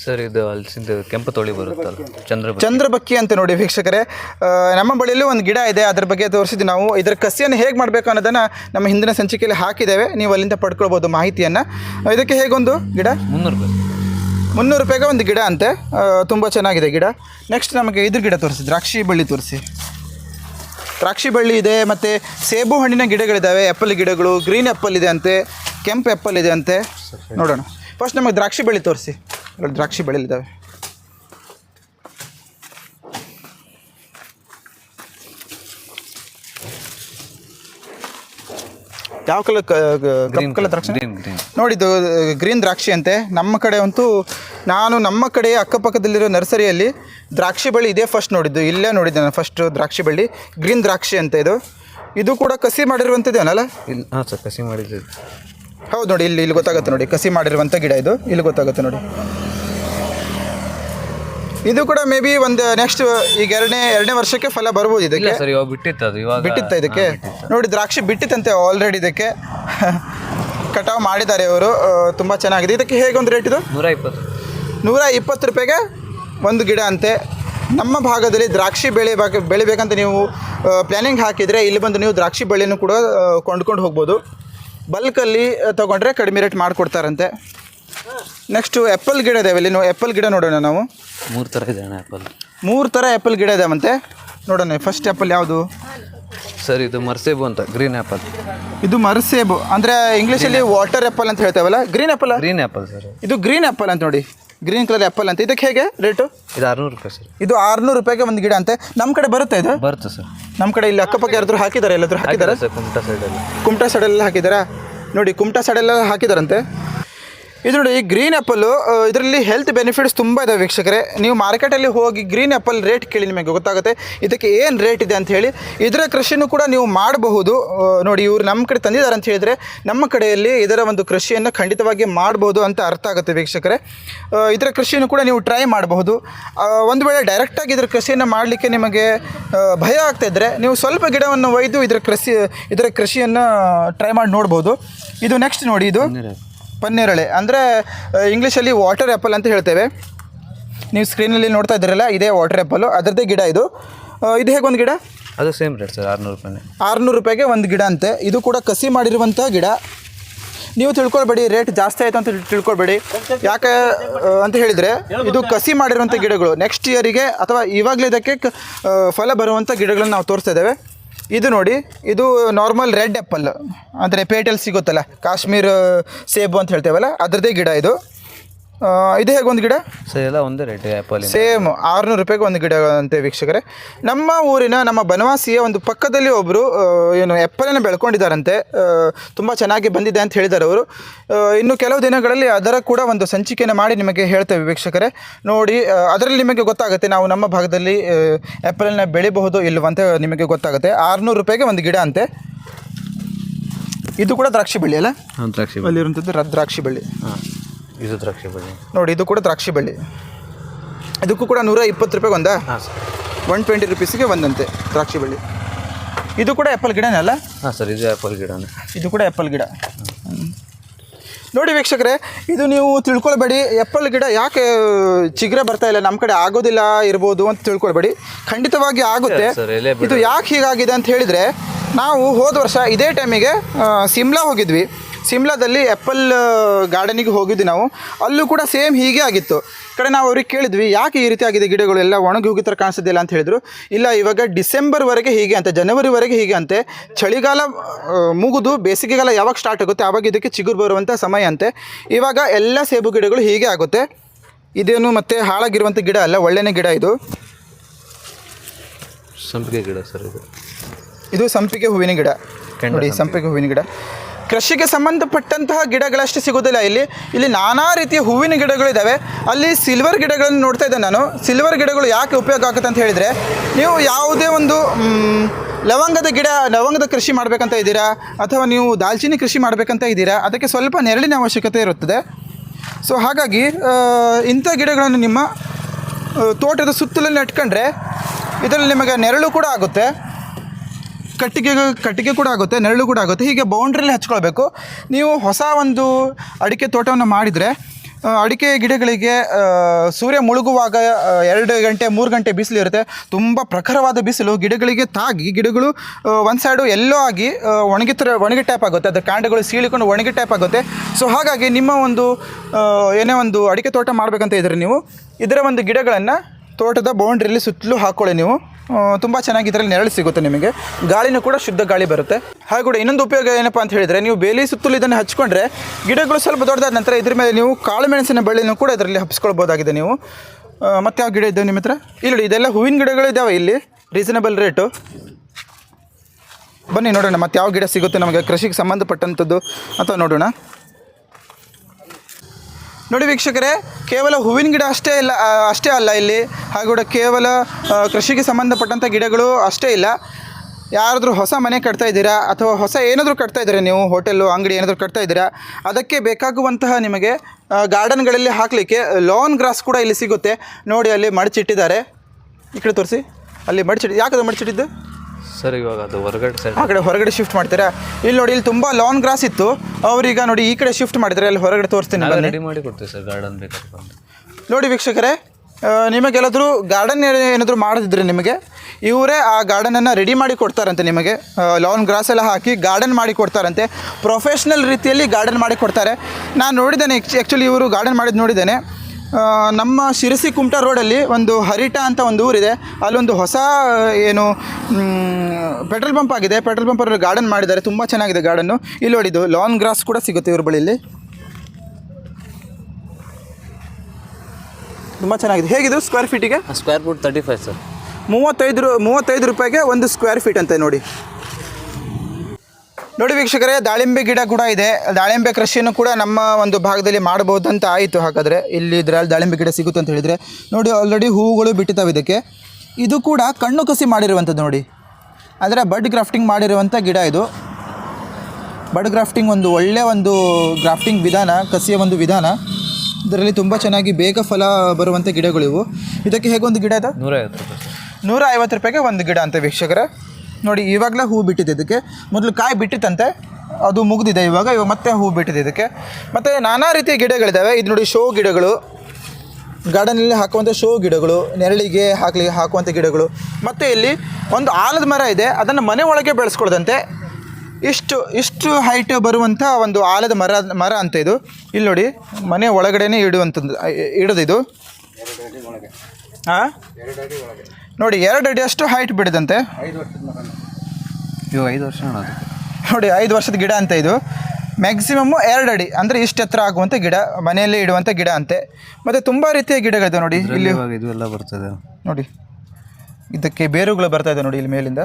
ಸರ್ ಇದು ಅಲ್ಸಿದ್ದು ಕೆಂಪು ತೊಳಿ ಬರುತ್ತಲ್ಲ ಚಂದ್ರ ಚಂದ್ರಬಕ್ಕಿ ಅಂತ ನೋಡಿ ವೀಕ್ಷಕರೇ. ಆ, ನಮ್ಮ ಬಳಿಯಲ್ಲೂ ಒಂದು ಗಿಡ ಇದೆ ಅದ್ರ ಬಗ್ಗೆ ತೋರಿಸಿದ್ವಿ ನಾವು. ಇದರ ಕಸಿಯನ್ನು ಹೇಗೆ ಮಾಡಬೇಕು ಅನ್ನೋದನ್ನು ನಮ್ಮ ಹಿಂದಿನ ಸಂಚಿಕೆಯಲ್ಲಿ ಹಾಕಿದ್ದೇವೆ. ನೀವು ಅಲ್ಲಿಂದ ಪಡ್ಕೊಳ್ಬೋದು ಮಾಹಿತಿಯನ್ನು. ಇದಕ್ಕೆ ಹೇಗೊಂದು ಗಿಡ? ಮುನ್ನೂರು ರೂಪಾಯಿ. ಮುನ್ನೂರು ರೂಪಾಯಿಗೆ ಒಂದು ಗಿಡ ಅಂತೆ. ತುಂಬ ಚೆನ್ನಾಗಿದೆ ಗಿಡ. ನೆಕ್ಸ್ಟ್ ನಮಗೆ ಇದ್ರ ಗಿಡ ತೋರಿಸಿ ದ್ರಾಕ್ಷಿ ಬಳ್ಳಿ ತೋರಿಸಿ. ದ್ರಾಕ್ಷಿ ಬಳ್ಳಿ ಇದೆ ಮತ್ತು ಸೇಬು ಹಣ್ಣಿನ ಗಿಡಗಳಿದ್ದಾವೆ. ಆ್ಯಪಲ್ ಗಿಡಗಳು ಗ್ರೀನ್ ಆ್ಯಪಲ್ ಇದೆ ಅಂತೆ. ಕೆಂಪು ಆ್ಯಪಲ್ ಇದೆ ಅಂತೆ. ನೋಡೋಣ. ಫಸ್ಟ್ ನಮಗೆ ದ್ರಾಕ್ಷಿ ಬೆಳೆ ತೋರಿಸಿ. ಅಲ್ಲಿ ದ್ರಾಕ್ಷಿ ಬೆಳೆಲಿದ್ದಾವೆ ಯಾವ ಕಲರ್ ಕಲರ್ ದ್ರಾಕ್ಷಿ? ನೋಡಿದ್ದು ಗ್ರೀನ್ ದ್ರಾಕ್ಷಿ ಅಂತೆ. ನಮ್ಮ ಕಡೆ ಅಂತೂ ನಾನು ನಮ್ಮ ಕಡೆ ಅಕ್ಕಪಕ್ಕದಲ್ಲಿರೋ ನರ್ಸರಿಯಲ್ಲಿ ದ್ರಾಕ್ಷಿ ಬಳ್ಳಿ ಇದೇ ಫಸ್ಟ್ ನೋಡಿದ್ದು. ಇಲ್ಲೇ ನೋಡಿದ್ದೆ ನಾನು ಫಸ್ಟ್ ದ್ರಾಕ್ಷಿ ಬಳ್ಳಿ. ಗ್ರೀನ್ ದ್ರಾಕ್ಷಿ ಅಂತ ಇದು. ಇದು ಕೂಡ ಕಸಿ ಮಾಡಿರುವಂಥದ್ದೇನಲ್ಲ ಇಲ್ಲ ಹಾಂ ಸರ್ ಕಸಿ ಮಾಡಿದ್ದು. ಹೌದು ನೋಡಿ ಇಲ್ಲಿ ಇಲ್ಲಿ ಗೊತ್ತಾಗುತ್ತೆ ನೋಡಿ ಕಸಿ ಮಾಡಿರುವಂಥ ಗಿಡ ಇದು. ಇಲ್ಲಿ ಗೊತ್ತಾಗುತ್ತೆ ನೋಡಿ. ಇದು ಕೂಡ ಮೇ ಬಿ ಒಂದು ನೆಕ್ಸ್ಟ್ ಈಗ ಎರಡನೇ ಎರಡನೇ ವರ್ಷಕ್ಕೆ ಫಲ ಬರ್ಬೋದು ಇದಕ್ಕೆ. ಸರ್ ಇವಾಗ ಬಿಟ್ಟಿತ್ತು ಅದು ಇವಾಗ ಬಿಟ್ಟಿತ್ತ ಇದಕ್ಕೆ? ನೋಡಿ ದ್ರಾಕ್ಷಿ ಬಿಟ್ಟಿತ್ತಂತೆ ಆಲ್ರೆಡಿ ಇದಕ್ಕೆ. ಕಟಾವು ಮಾಡಿದ್ದಾರೆ ಇವರು. ತುಂಬ ಚೆನ್ನಾಗಿದೆ. ಇದಕ್ಕೆ ಹೇಗೆ ಒಂದು ರೇಟ್ ಇದು? ನೂರ ಇಪ್ಪತ್ತು ನೂರ ಇಪ್ಪತ್ತು ರೂಪಾಯಿಗೆ ಒಂದು ಗಿಡ ಅಂತೆ. ನಮ್ಮ ಭಾಗದಲ್ಲಿ ದ್ರಾಕ್ಷಿ ಬೆಳೆ ಬೆಳಿಬೇಕಂತ ನೀವು ಪ್ಲ್ಯಾನಿಂಗ್ ಹಾಕಿದರೆ ಇಲ್ಲಿ ಬಂದು ನೀವು ದ್ರಾಕ್ಷಿ ಬೆಳೆಯನ್ನು ಕೂಡ ಕೊಂಡ್ಕೊಂಡು ಹೋಗ್ಬೋದು. ಬಲ್ಕಲ್ಲಿ ತೊಗೊಂಡ್ರೆ ಕಡಿಮೆ ರೇಟ್ ಮಾಡಿಕೊಡ್ತಾರಂತೆ. ನೆಕ್ಸ್ಟು ಆ್ಯಪಲ್ ಗಿಡ ಇದಾವೆ ಇಲ್ಲಿ. ಆ್ಯಪಲ್ ಗಿಡ ನೋಡೋಣ ನಾವು. ಮೂರು ಥರ ಇದೆ ಆ್ಯಪಲ್ ಮೂರು ಥರ ಆ್ಯಪಲ್ ಗಿಡ ಇದಾವಂತೆ. ನೋಡೋಣ ಫಸ್ಟ್ ಆ್ಯಪಲ್ ಯಾವುದು? ಸರ್ ಇದು ಮರ್ಸೇಬು ಅಂತ ಗ್ರೀನ್ ಆ್ಯಪಲ್ ಇದು ಮರ್ಸೇಬು. ಅಂದರೆ ಇಂಗ್ಲೀಷಲ್ಲಿ ವಾಟರ್ ಆ್ಯಪಲ್ ಅಂತ ಹೇಳ್ತೇವಲ್ಲ? Green apple green apple sir ಇದು ಗ್ರೀನ್ ಆ್ಯಪಲ್ ಅಂತ ನೋಡಿ. ಗ್ರೀನ್ ಕಲರ್ ಆ್ಯಪಲ್ ಅಂತ. ಇದಕ್ಕೆ ಹೇಗೆ ರೇಟು ಇದು ಆರುನೂರು ರೂಪಾಯಿ ಸರ್. ಇದು ಆರುನೂರು ರೂಪಾಯಿಗೆ ಒಂದು ಗಿಡ ಅಂತೆ. ನಮ್ಮ ಕಡೆ ಬರುತ್ತೆ ಇದು? ಬರುತ್ತೆ ಸರ್. ನಮ್ಮ ಕಡೆ ಇಲ್ಲಿ ಅಕ್ಕಪಕ್ಕ ಯಾರಾದ್ರೂ ಹಾಕಿದ್ದಾರೆ ಎಲ್ಲಾದ್ರೂ ಹಾಕಿದ್ದಾರೆ ಸರ್ ಕುಮಟಾ ಸೈಡಲ್ಲಿ ಕುಮಟಾ ಸೈಡಲ್ಲಿ ಹಾಕಿದ್ದಾರಾ ನೋಡಿ ಕುಮಟಾ ಸೈಡೆಲ್ಲ ಹಾಕಿದಾರಂತೆ. ಇದು ನೋಡಿ ಗ್ರೀನ್ ಆ್ಯಪಲ್ಲು ಇದರಲ್ಲಿ ಹೆಲ್ತ್ ಬೆನಿಫಿಟ್ಸ್ ತುಂಬ ಇದೆ ವೀಕ್ಷಕರೇ. ನೀವು ಮಾರ್ಕೆಟಲ್ಲಿ ಹೋಗಿ ಗ್ರೀನ್ ಆ್ಯಪಲ್ ರೇಟ್ ಕೇಳಿ, ನಿಮಗೆ ಗೊತ್ತಾಗುತ್ತೆ. ಇದಕ್ಕೆ ಏನು ರೇಟ್ ಇದೆ ಅಂತ ಹೇಳಿ. ಇದರ ಕೃಷಿನೂ ಕೂಡ ನೀವು ಮಾಡಬಹುದು. ನೋಡಿ, ಇವರು ನಮ್ಮ ಕಡೆ ತಂದಿದ್ದಾರೆ ಅಂತ ಹೇಳಿದರೆ ನಮ್ಮ ಕಡೆಯಲ್ಲಿ ಇದರ ಒಂದು ಕೃಷಿಯನ್ನು ಖಂಡಿತವಾಗಿ ಮಾಡಬಹುದು ಅಂತ ಅರ್ಥ ಆಗುತ್ತೆ ವೀಕ್ಷಕರೇ. ಇದರ ಕೃಷಿಯನ್ನು ಕೂಡ ನೀವು ಟ್ರೈ ಮಾಡಬಹುದು. ಒಂದು ವೇಳೆ ಡೈರೆಕ್ಟಾಗಿ ಇದರ ಕೃಷಿಯನ್ನು ಮಾಡಲಿಕ್ಕೆ ನಿಮಗೆ ಭಯ ಆಗ್ತಾ ಇದ್ದರೆ ನೀವು ಸ್ವಲ್ಪ ಗಿಡವನ್ನು ಒಯ್ದು ಇದರ ಕೃಷಿ, ಇದರ ಕೃಷಿಯನ್ನು ಟ್ರೈ ಮಾಡಿ ನೋಡ್ಬೋದು. ಇದು ನೆಕ್ಸ್ಟ್ ನೋಡಿ, ಇದು ಪನ್ನೀರಳೆ. ಅಂದರೆ ಇಂಗ್ಲೀಷಲ್ಲಿ ವಾಟರ್ ಆ್ಯಪಲ್ ಅಂತ ಹೇಳ್ತೇವೆ. ನೀವು ಸ್ಕ್ರೀನಲ್ಲಿ ನೋಡ್ತಾ ಇದ್ದೀರಲ್ಲ ಇದೇ ವಾಟರ್ ಆ್ಯಪಲ್ಲು ಅದರದ್ದೇ ಗಿಡ ಇದು. ಇದು ಹೇಗೆ ಒಂದು ಗಿಡ? ಅದು ಸೇಮ್ ರೇಟ್ ಸರ್ ಆರುನೂರು ರೂಪಾಯಿ ಆರುನೂರು ರೂಪಾಯಿಗೆ ಒಂದು ಗಿಡ ಅಂತೆ. ಇದು ಕೂಡ ಕಸಿ ಮಾಡಿರುವಂಥ ಗಿಡ. ನೀವು ತಿಳ್ಕೊಳ್ಬೇಡಿ ರೇಟ್ ಜಾಸ್ತಿ ಆಯಿತು ಅಂತ ತಿಳ್ಕೊಳ್ಬೇಡಿ. ಯಾಕೆ ಅಂತ ಹೇಳಿದರೆ ಇದು ಕಸಿ ಮಾಡಿರುವಂಥ ಗಿಡಗಳು. ನೆಕ್ಸ್ಟ್ ಇಯರಿಗೆ ಅಥವಾ ಇವಾಗಲೇ ಇದಕ್ಕೆ ಫಲ ಬರುವಂಥ ಗಿಡಗಳನ್ನು ನಾವು ತೋರಿಸ್ತಾ ಇದ್ದೇವೆ. ಇದು ನೋಡಿ, ಇದು ನಾರ್ಮಲ್ ರೆಡ್ ಆ್ಯಪಲ್ ಅಂದರೆ ಪೇಟೆಲ್ ಸಿಗುತ್ತಲ್ಲ, ಕಾಶ್ಮೀರ್, ಸೇಬು ಅಂತ ಹೇಳ್ತೇವಲ್ಲ, ಅದರದ್ದೇ ಗಿಡ ಇದು. ಇದು ಹೇಗೆ ಒಂದು ಗಿಡ? ಸರ್ ಎಲ್ಲ ಒಂದೇ ರೇಟ್ ಸೇಮ್ ಆರುನೂರು ರೂಪಾಯಿಗೆ ಒಂದು ಗಿಡ ಅಂತೆ ವೀಕ್ಷಕರೇ. ನಮ್ಮ ಊರಿನ ನಮ್ಮ ಬನವಾಸಿಯ ಒಂದು ಪಕ್ಕದಲ್ಲಿ ಒಬ್ಬರು ಏನು ಎಪ್ಪಲನ್ನು ಬೆಳ್ಕೊಂಡಿದ್ದಾರಂತೆ. ತುಂಬ ಚೆನ್ನಾಗಿ ಬಂದಿದೆ ಅಂತ ಹೇಳಿದ್ದಾರೆ ಅವರು. ಇನ್ನು ಕೆಲವು ದಿನಗಳಲ್ಲಿ ಅದರ ಕೂಡ ಒಂದು ಸಂಚಿಕೆಯನ್ನು ಮಾಡಿ ನಿಮಗೆ ಹೇಳ್ತೇವೆ ವೀಕ್ಷಕರೇ. ನೋಡಿ ಅದರಲ್ಲಿ ನಿಮಗೆ ಗೊತ್ತಾಗುತ್ತೆ ನಾವು ನಮ್ಮ ಭಾಗದಲ್ಲಿ ಎಪ್ಪಲನ್ನು ಬೆಳಿಬಹುದು ಇಲ್ಲವಂತೆ ನಿಮಗೆ ಗೊತ್ತಾಗುತ್ತೆ. ಆರುನೂರು ರೂಪಾಯಿಗೆ ಒಂದು ಗಿಡ ಅಂತೆ. ಇದು ಕೂಡ ದ್ರಾಕ್ಷಿ ಬಳ್ಳಿ ಅಲ್ಲ? ದ್ರಾಕ್ಷಿ ಬಳ್ಳಿ. ಅಲ್ಲಿರುವಂಥದ್ದು ರ- ದ್ರಾಕ್ಷಿ ಬಳ್ಳಿ. ಹಾಂ. ಇದು ದ್ರಾಕ್ಷಿ ಬಳ್ಳಿ. ನೋಡಿ ಇದು ಕೂಡ ದ್ರಾಕ್ಷಿ ಬಳ್ಳಿ. ಇದಕ್ಕೂ ಕೂಡ ನೂರ ಇಪ್ಪತ್ತು ರೂಪಾಯಿಗೆ ಒಂದಾ? ಹಾಂ ಸರ್. ಒನ್ ಟ್ವೆಂಟಿ ರುಪೀಸಿಗೆ ಒಂದಂತೆ ದ್ರಾಕ್ಷಿ ಬಳ್ಳಿ. ಇದು ಕೂಡ ಆ್ಯಪಲ್ ಗಿಡನೇ ಅಲ್ಲ? ಹಾಂ ಸರ್ ಇದು ಆ್ಯಪಲ್ ಗಿಡನೇ. ಇದು ಕೂಡ ಆ್ಯಪಲ್ ಗಿಡ. ನೋಡಿ ವೀಕ್ಷಕರೇ ಇದು ನೀವು ತಿಳ್ಕೊಳ್ಬೇಡಿ ಆ್ಯಪಲ್ ಗಿಡ ಯಾಕೆ ಚಿಗ್ರೆ ಬರ್ತಾ ಇಲ್ಲ ನಮ್ಮ ಕಡೆ ಆಗೋದಿಲ್ಲ ಇರ್ಬೋದು ಅಂತ ತಿಳ್ಕೊಳ್ಬೇಡಿ. ಖಂಡಿತವಾಗಿ ಆಗುತ್ತೆ. ಇದು ಯಾಕೆ ಹೀಗಾಗಿದೆ ಅಂತ ಹೇಳಿದರೆ ನಾವು ಹೋದ ವರ್ಷ ಇದೇ ಟೈಮಿಗೆ ಸಿಮ್ಲಾ ಹೋಗಿದ್ವಿ. ಸಿಮ್ಲಾದಲ್ಲಿ ಆ್ಯಪಲ್ ಗಾರ್ಡನಿಗೆ ಹೋಗಿದ್ವಿ ನಾವು. ಅಲ್ಲೂ ಕೂಡ ಸೇಮ್ ಹೀಗೆ ಆಗಿತ್ತು. ಕಡೆ ನಾವು ಅವ್ರಿಗೆ ಕೇಳಿದ್ವಿ ಯಾಕೆ ಈ ರೀತಿ ಆಗಿದೆ? ಗಿಡಗಳು ಎಲ್ಲ ಒಣಗಿ ಹೋಗಿ ಥರ ಕಾಣಿಸ್ತಿದ್ದಿಲ್ಲ ಅಂತ ಹೇಳಿದ್ರು. ಇಲ್ಲ ಇವಾಗ ಡಿಸೆಂಬರ್ವರೆಗೆ ಹೀಗೆ ಅಂತೆ ಜನವರಿವರೆಗೆ ಹೀಗೆ ಅಂತೆ. ಚಳಿಗಾಲ ಮುಗಿದು ಬೇಸಿಗೆಗಾಲ ಯಾವಾಗ ಸ್ಟಾರ್ಟ್ ಆಗುತ್ತೆ ಆವಾಗ ಇದಕ್ಕೆ ಚಿಗುರು ಬರುವಂಥ ಸಮಯ ಅಂತೆ. ಇವಾಗ ಎಲ್ಲ ಸೇಬು ಗಿಡಗಳು ಹೀಗೆ ಆಗುತ್ತೆ. ಇದೇನು ಮತ್ತೆ ಹಾಳಾಗಿರುವಂಥ ಗಿಡ ಅಲ್ಲ ಒಳ್ಳೆಯ ಗಿಡ ಇದು. ಸಂಪಿಗೆ ಗಿಡ ಸರ್ ಇದು. ಇದು ಸಂಪಿಗೆ ಹೂವಿನ ಗಿಡ. ನೋಡಿ ಸಂಪಿಗೆ ಹೂವಿನ ಗಿಡ. ಕೃಷಿಗೆ ಸಂಬಂಧಪಟ್ಟಂತಹ ಗಿಡಗಳಷ್ಟು ಸಿಗೋದಿಲ್ಲ ಇಲ್ಲಿ ಇಲ್ಲಿ ನಾನಾ ರೀತಿಯ ಹೂವಿನ ಗಿಡಗಳಿದ್ದಾವೆ ಅಲ್ಲಿ ಸಿಲ್ವರ್ ಗಿಡಗಳನ್ನು ನೋಡ್ತಾ ಇದ್ದೆ ನಾನು. ಸಿಲ್ವರ್ ಗಿಡಗಳು ಯಾಕೆ ಉಪಯೋಗ ಆಗುತ್ತೆ ಅಂತ ಹೇಳಿದರೆ, ನೀವು ಯಾವುದೇ ಒಂದು ಲವಂಗದ ಗಿಡ, ಲವಂಗದ ಕೃಷಿ ಮಾಡಬೇಕಂತ ಇದ್ದೀರಾ? ಅಥವಾ ನೀವು ದಾಲ್ಚಿನ್ನಿ ಕೃಷಿ ಮಾಡಬೇಕಂತ ಇದ್ದೀರಾ? ಅದಕ್ಕೆ ಸ್ವಲ್ಪ ನೆರಳಿನ ಅವಶ್ಯಕತೆ ಇರುತ್ತದೆ. ಸೊ ಹಾಗಾಗಿ ಇಂಥ ಗಿಡಗಳನ್ನು ನಿಮ್ಮ ತೋಟದ ಸುತ್ತಲೂ ನೆಟ್ಕೊಂಡ್ರೆ, ಇದರಲ್ಲಿ ನಿಮಗೆ ನೆರಳು ಕೂಡ ಆಗುತ್ತೆ. ಕಟ್ಟಿಗೆ ಕಟ್ಟಿಗೆ ಕೂಡ ಆಗುತ್ತೆ, ನೆರಳು ಕೂಡ ಆಗುತ್ತೆ. ಹೀಗೆ ಬೌಂಡ್ರಿಲಿ ಹಚ್ಕೊಳ್ಬೇಕು. ನೀವು ಹೊಸ ಒಂದು ಅಡಿಕೆ ತೋಟವನ್ನು ಮಾಡಿದರೆ ಅಡಿಕೆ ಗಿಡಗಳಿಗೆ ಸೂರ್ಯ ಮುಳುಗುವಾಗ ಎರಡು ಗಂಟೆ, ಮೂರು ಗಂಟೆ ಬಿಸಿಲು ಇರುತ್ತೆ. ತುಂಬ ಪ್ರಖರವಾದ ಬಿಸಿಲು. ಗಿಡಗಳಿಗೆ ತಾಗಿ, ಗಿಡಗಳು ಒಂದು ಸೈಡು ಎಲ್ಲೋ ಆಗಿ ಒಣಗಿತರ, ಒಣಗಿ ಟೈಪ್ ಆಗುತ್ತೆ. ಅದರ ಕಾಂಡಗಳು ಸೀಳಿಕೊಂಡು ಒಣಗಿ ಟೈಪ್ ಆಗುತ್ತೆ. ಸೊ ಹಾಗಾಗಿ ನಿಮ್ಮ ಒಂದು ಏನೇ ಒಂದು ಅಡಿಕೆ ತೋಟ ಮಾಡಬೇಕಂತ ಇದ್ದರೆ ನೀವು, ಇದರ ಒಂದು ಗಿಡಗಳನ್ನು ತೋಟದ ಬೌಂಡ್ರಿಯಲ್ಲಿ ಸುತ್ತಲೂ ಹಾಕ್ಕೊಳ್ಳಿ ನೀವು. ತುಂಬ ಚೆನ್ನಾಗಿ ಇದರಲ್ಲಿ ನೆರಳು ಸಿಗುತ್ತೆ ನಿಮಗೆ. ಗಾಳಿನೂ ಕೂಡ ಶುದ್ಧ ಗಾಳಿ ಬರುತ್ತೆ. ಹಾಗೆ ಕೂಡ ಇನ್ನೊಂದು ಉಪಯೋಗ ಏನಪ್ಪ ಅಂತ ಹೇಳಿದರೆ, ನೀವು ಬೇಲಿ ಸುತ್ತಲೂ ಇದನ್ನು ಹಚ್ಕೊಂಡ್ರೆ ಗಿಡಗಳು ಸ್ವಲ್ಪ ದೊಡ್ಡದಾದ ನಂತರ ಇದ್ರ ಮೇಲೆ ನೀವು ಕಾಳು ಮೆಣಸಿನ ಬಳ್ಳಿನೂ ಕೂಡ ಇದರಲ್ಲಿ ಹಬ್ಸ್ಕೊಳ್ಬೋದಾಗಿದೆ ನೀವು. ಮತ್ತು ಯಾವ ಗಿಡ ಇದ್ದಾವೆ ನಿಮ್ಮ ಹತ್ರ? ಇಲ್ಲಿ ಇದೆಲ್ಲ ಹೂವಿನ ಗಿಡಗಳು ಇದ್ದಾವೆ ಇಲ್ಲಿ. ರೀಸನಬಲ್ ರೇಟು ಬನ್ನಿ ನೋಡೋಣ, ಮತ್ತೆ ಯಾವ ಗಿಡ ಸಿಗುತ್ತೆ ನಮಗೆ ಕೃಷಿಗೆ ಸಂಬಂಧಪಟ್ಟಂಥದ್ದು ಅಥವಾ ನೋಡೋಣ. ನೋಡಿ ವೀಕ್ಷಕರೇ, ಕೇವಲ ಹೂವಿನ ಗಿಡ ಅಷ್ಟೇ ಇಲ್ಲ ಅಷ್ಟೇ ಅಲ್ಲ ಇಲ್ಲಿ, ಹಾಗೂ ಕೂಡ ಕೇವಲ ಕೃಷಿಗೆ ಸಂಬಂಧಪಟ್ಟಂಥ ಗಿಡಗಳು ಅಷ್ಟೇ ಇಲ್ಲ. ಯಾರಾದರೂ ಹೊಸ ಮನೆ ಕಟ್ತಾ ಇದ್ದೀರಾ, ಅಥವಾ ಹೊಸ ಏನಾದರೂ ಕಟ್ತಾ ಇದ್ದೀರಾ ನೀವು, ಹೋಟೆಲ್ಲು, ಅಂಗಡಿ ಏನಾದರೂ ಕಟ್ತಾ ಇದ್ದೀರಾ, ಅದಕ್ಕೆ ಬೇಕಾಗುವಂತಹ ನಿಮಗೆ ಗಾರ್ಡನ್ಗಳಲ್ಲಿ ಹಾಕಲಿಕ್ಕೆ ಲಾನ್ ಗ್ರಾಸ್ ಕೂಡ ಇಲ್ಲಿ ಸಿಗುತ್ತೆ. ನೋಡಿ ಅಲ್ಲಿ ಮಡಚಿಟ್ಟಿದ್ದಾರೆ. ಈ ಕಡೆ ತೋರಿಸಿ, ಅಲ್ಲಿ ಮಡಚಿಟ್ಟು, ಯಾಕದು ಮಡಚಿಟ್ಟಿದ್ದು? ಸರ್ ಇವಾಗ ಅದು ಹೊರಗಡೆ ಸೈಡ್ ಆ ಕಡೆ ಹೊರಗಡೆ ಶಿಫ್ಟ್ ಮಾಡ್ತೀರಾ? ಇಲ್ಲಿ ನೋಡಿ ಇಲ್ಲಿ ತುಂಬ ಲಾನ್ ಗ್ರಾಸ್ ಇತ್ತು. ಅವ್ರೀಗ ನೋಡಿ ಈ ಕಡೆ ಶಿಫ್ಟ್ ಮಾಡಿದ್ರೆ ಅಲ್ಲಿ ಹೊರಗಡೆ ತೋರಿಸ್ತೀನಿ ಬನ್ನಿ. ರೆಡಿ ಮಾಡಿ ಕೊಡ್ತೀವಿ ಸರ್ ಗಾರ್ಡನ್ ಬೇಕಾದ್ರೆ ನೋಡಿ ವೀಕ್ಷಕರೇ ನಿಮಗೆಲ್ಲಾದರೂ ಗಾರ್ಡನ್ ಏನಾದರೂ ಮಾಡಿದ್ರೆ ನಿಮಗೆ ಇವರೇ ಆ ಗಾರ್ಡನನ್ನು ರೆಡಿ ಮಾಡಿ ಕೊಡ್ತಾರಂತೆ ನಿಮಗೆ. ಲಾನ್ ಗ್ರಾಸ್ ಎಲ್ಲ ಹಾಕಿ ಗಾರ್ಡನ್ ಮಾಡಿ ಕೊಡ್ತಾರಂತೆ. ಪ್ರೊಫೆಷ್ನಲ್ ರೀತಿಯಲ್ಲಿ ಗಾರ್ಡನ್ ಮಾಡಿ ಕೊಡ್ತಾರೆ. ನಾನು ನೋಡಿದ್ದೇನೆ ಆ್ಯಕ್ಚುಲಿ ಇವರು ಗಾರ್ಡನ್ ಮಾಡಿದ್ದು ನೋಡಿದ್ದೇನೆ. ನಮ್ಮ ಶಿರಸಿ ಕುಮಟಾ ರೋಡಲ್ಲಿ ಒಂದು ಹರಿಟ ಅಂತ ಒಂದು ಊರಿದೆ. ಅಲ್ಲೊಂದು ಹೊಸ ಏನು ಪೆಟ್ರೋಲ್ ಪಂಪ್ ಆಗಿದೆ. ಪೆಟ್ರೋಲ್ ಪಂಪಲ್ಲಿ ಗಾರ್ಡನ್ ಮಾಡಿದ್ದಾರೆ. ತುಂಬ ಚೆನ್ನಾಗಿದೆ ಗಾರ್ಡನ್ನು. ಇಲ್ಲಿ ನೋಡಿದ್ದು ಲಾನ್ ಗ್ರಾಸ್ ಕೂಡ ಸಿಗುತ್ತೆ ಇವ್ರ ಬಳಿಯಲ್ಲಿ ತುಂಬ ಚೆನ್ನಾಗಿದೆ. ಹೇಗಿದು square ಫೀಟಿಗೆ square feet thirty five sir. ಮೂವತ್ತೈದು ಮೂವತ್ತೈದು ರೂಪಾಯಿಗೆ ಒಂದು ಸ್ಕ್ವೇರ್ ಫೀಟ್ ಅಂತೆ ನೋಡಿ. ನೋಡಿ ವೀಕ್ಷಕರೇ ದಾಳಿಂಬೆ ಗಿಡ ಕೂಡ ಇದೆ. ದಾಳಿಂಬೆ ಕೃಷಿಯನ್ನು ಕೂಡ ನಮ್ಮ ಒಂದು ಭಾಗದಲ್ಲಿ ಮಾಡಬಹುದು ಅಂತ ಆಯಿತು. ಹಾಗಾದರೆ ಇಲ್ಲಿ ಇದರಲ್ಲಿ ದಾಳಿಂಬೆ ಗಿಡ ಸಿಗುತ್ತೆ ಅಂತ ಹೇಳಿದರೆ ನೋಡಿ ಆಲ್ರೆಡಿ ಹೂವುಗಳು ಬಿಟ್ಟಿದ್ದಾವೆ ಇದಕ್ಕೆ. ಇದು ಕೂಡ ಕಣ್ಣು ಕಸಿ ಮಾಡಿರುವಂಥದ್ದು ನೋಡಿ. ಅಂದರೆ ಬಡ್ ಗ್ರಾಫ್ಟಿಂಗ್ ಮಾಡಿರುವಂಥ ಗಿಡ ಇದು. ಬಡ್ ಗ್ರಾಫ್ಟಿಂಗ್ ಒಂದು ಒಳ್ಳೆಯ ಒಂದು ಗ್ರಾಫ್ಟಿಂಗ್ ವಿಧಾನ ಕಸಿಯ ಒಂದು ವಿಧಾನ. ಇದರಲ್ಲಿ ತುಂಬ ಚೆನ್ನಾಗಿ ಬೇಗ ಫಲ ಬರುವಂಥ ಗಿಡಗಳಿವು. ಇದಕ್ಕೆ ಹೇಗೊಂದು ಗಿಡ ಇದೆ ನೂರೈವತ್ತು ರೂಪಾಯಿ ಸರ್. ನೂರ ಐವತ್ತು ರೂಪಾಯಿಗೆ ಒಂದು ಗಿಡ ಅಂತ ವೀಕ್ಷಕರ. ನೋಡಿ, ಇವಾಗಲೇ ಹೂ ಬಿಟ್ಟಿದೆ ಇದಕ್ಕೆ. ಮೊದಲು ಕಾಯಿ ಬಿಟ್ಟಿತ್ತಂತೆ, ಅದು ಮುಗಿದಿದೆ ಇವಾಗ ಇವಾಗ ಮತ್ತೆ ಹೂ ಬಿಟ್ಟಿದೆ ಇದಕ್ಕೆ. ಮತ್ತು ನಾನಾ ರೀತಿಯ ಗಿಡಗಳಿದ್ದಾವೆ ಇದು ನೋಡಿ ಶೋ ಗಿಡಗಳು. ಗಾರ್ಡನಲ್ಲಿ ಹಾಕುವಂಥ ಶೋ ಗಿಡಗಳು, ನೆರಳಿಗೆ ಹಾಕಲಿ ಹಾಕುವಂಥ ಗಿಡಗಳು. ಮತ್ತು ಇಲ್ಲಿ ಒಂದು ಆಲದ ಮರ ಇದೆ, ಅದನ್ನು ಮನೆ ಒಳಗೆ ಬೆಳೆಸ್ಕೊಳ್ದಂತೆ ಇಷ್ಟು ಇಷ್ಟು ಹೈಟ್ ಬರುವಂಥ ಒಂದು ಆಲದ ಮರ ಮರ ಅಂತ ಇದು. ಇಲ್ಲಿ ನೋಡಿ, ಮನೆ ಒಳಗಡೆನೇ ಇಡುವಂಥದ್ದು ಇಡೋದಿದು. ಹಾಂ? ನೋಡಿ ಎರಡು ಅಡಿ ಅಷ್ಟು ಹೈಟ್ ಬಿಡದಂತೆ. ಐದು ವರ್ಷ ನೋಡಿ ಐದು ವರ್ಷದ ಗಿಡ ಅಂತ ಇದು. ಮ್ಯಾಕ್ಸಿಮಮ್ ಎರಡು ಅಡಿ ಅಂದರೆ ಇಷ್ಟು ಎತ್ತರ ಆಗುವಂಥ ಗಿಡ ಮನೆಯಲ್ಲೇ ಇಡುವಂಥ ಗಿಡ ಅಂತೆ. ಮತ್ತು ತುಂಬ ರೀತಿಯ ಗಿಡಗಳಿದೆ ನೋಡಿ ಇಲ್ಲಿ ಇದು ಎಲ್ಲ ಬರ್ತದೆ. ನೋಡಿ ಇದಕ್ಕೆ ಬೇರುಗಳು ಬರ್ತಾ ಇದೆ ನೋಡಿ ಇಲ್ಲಿ ಮೇಲಿಂದ.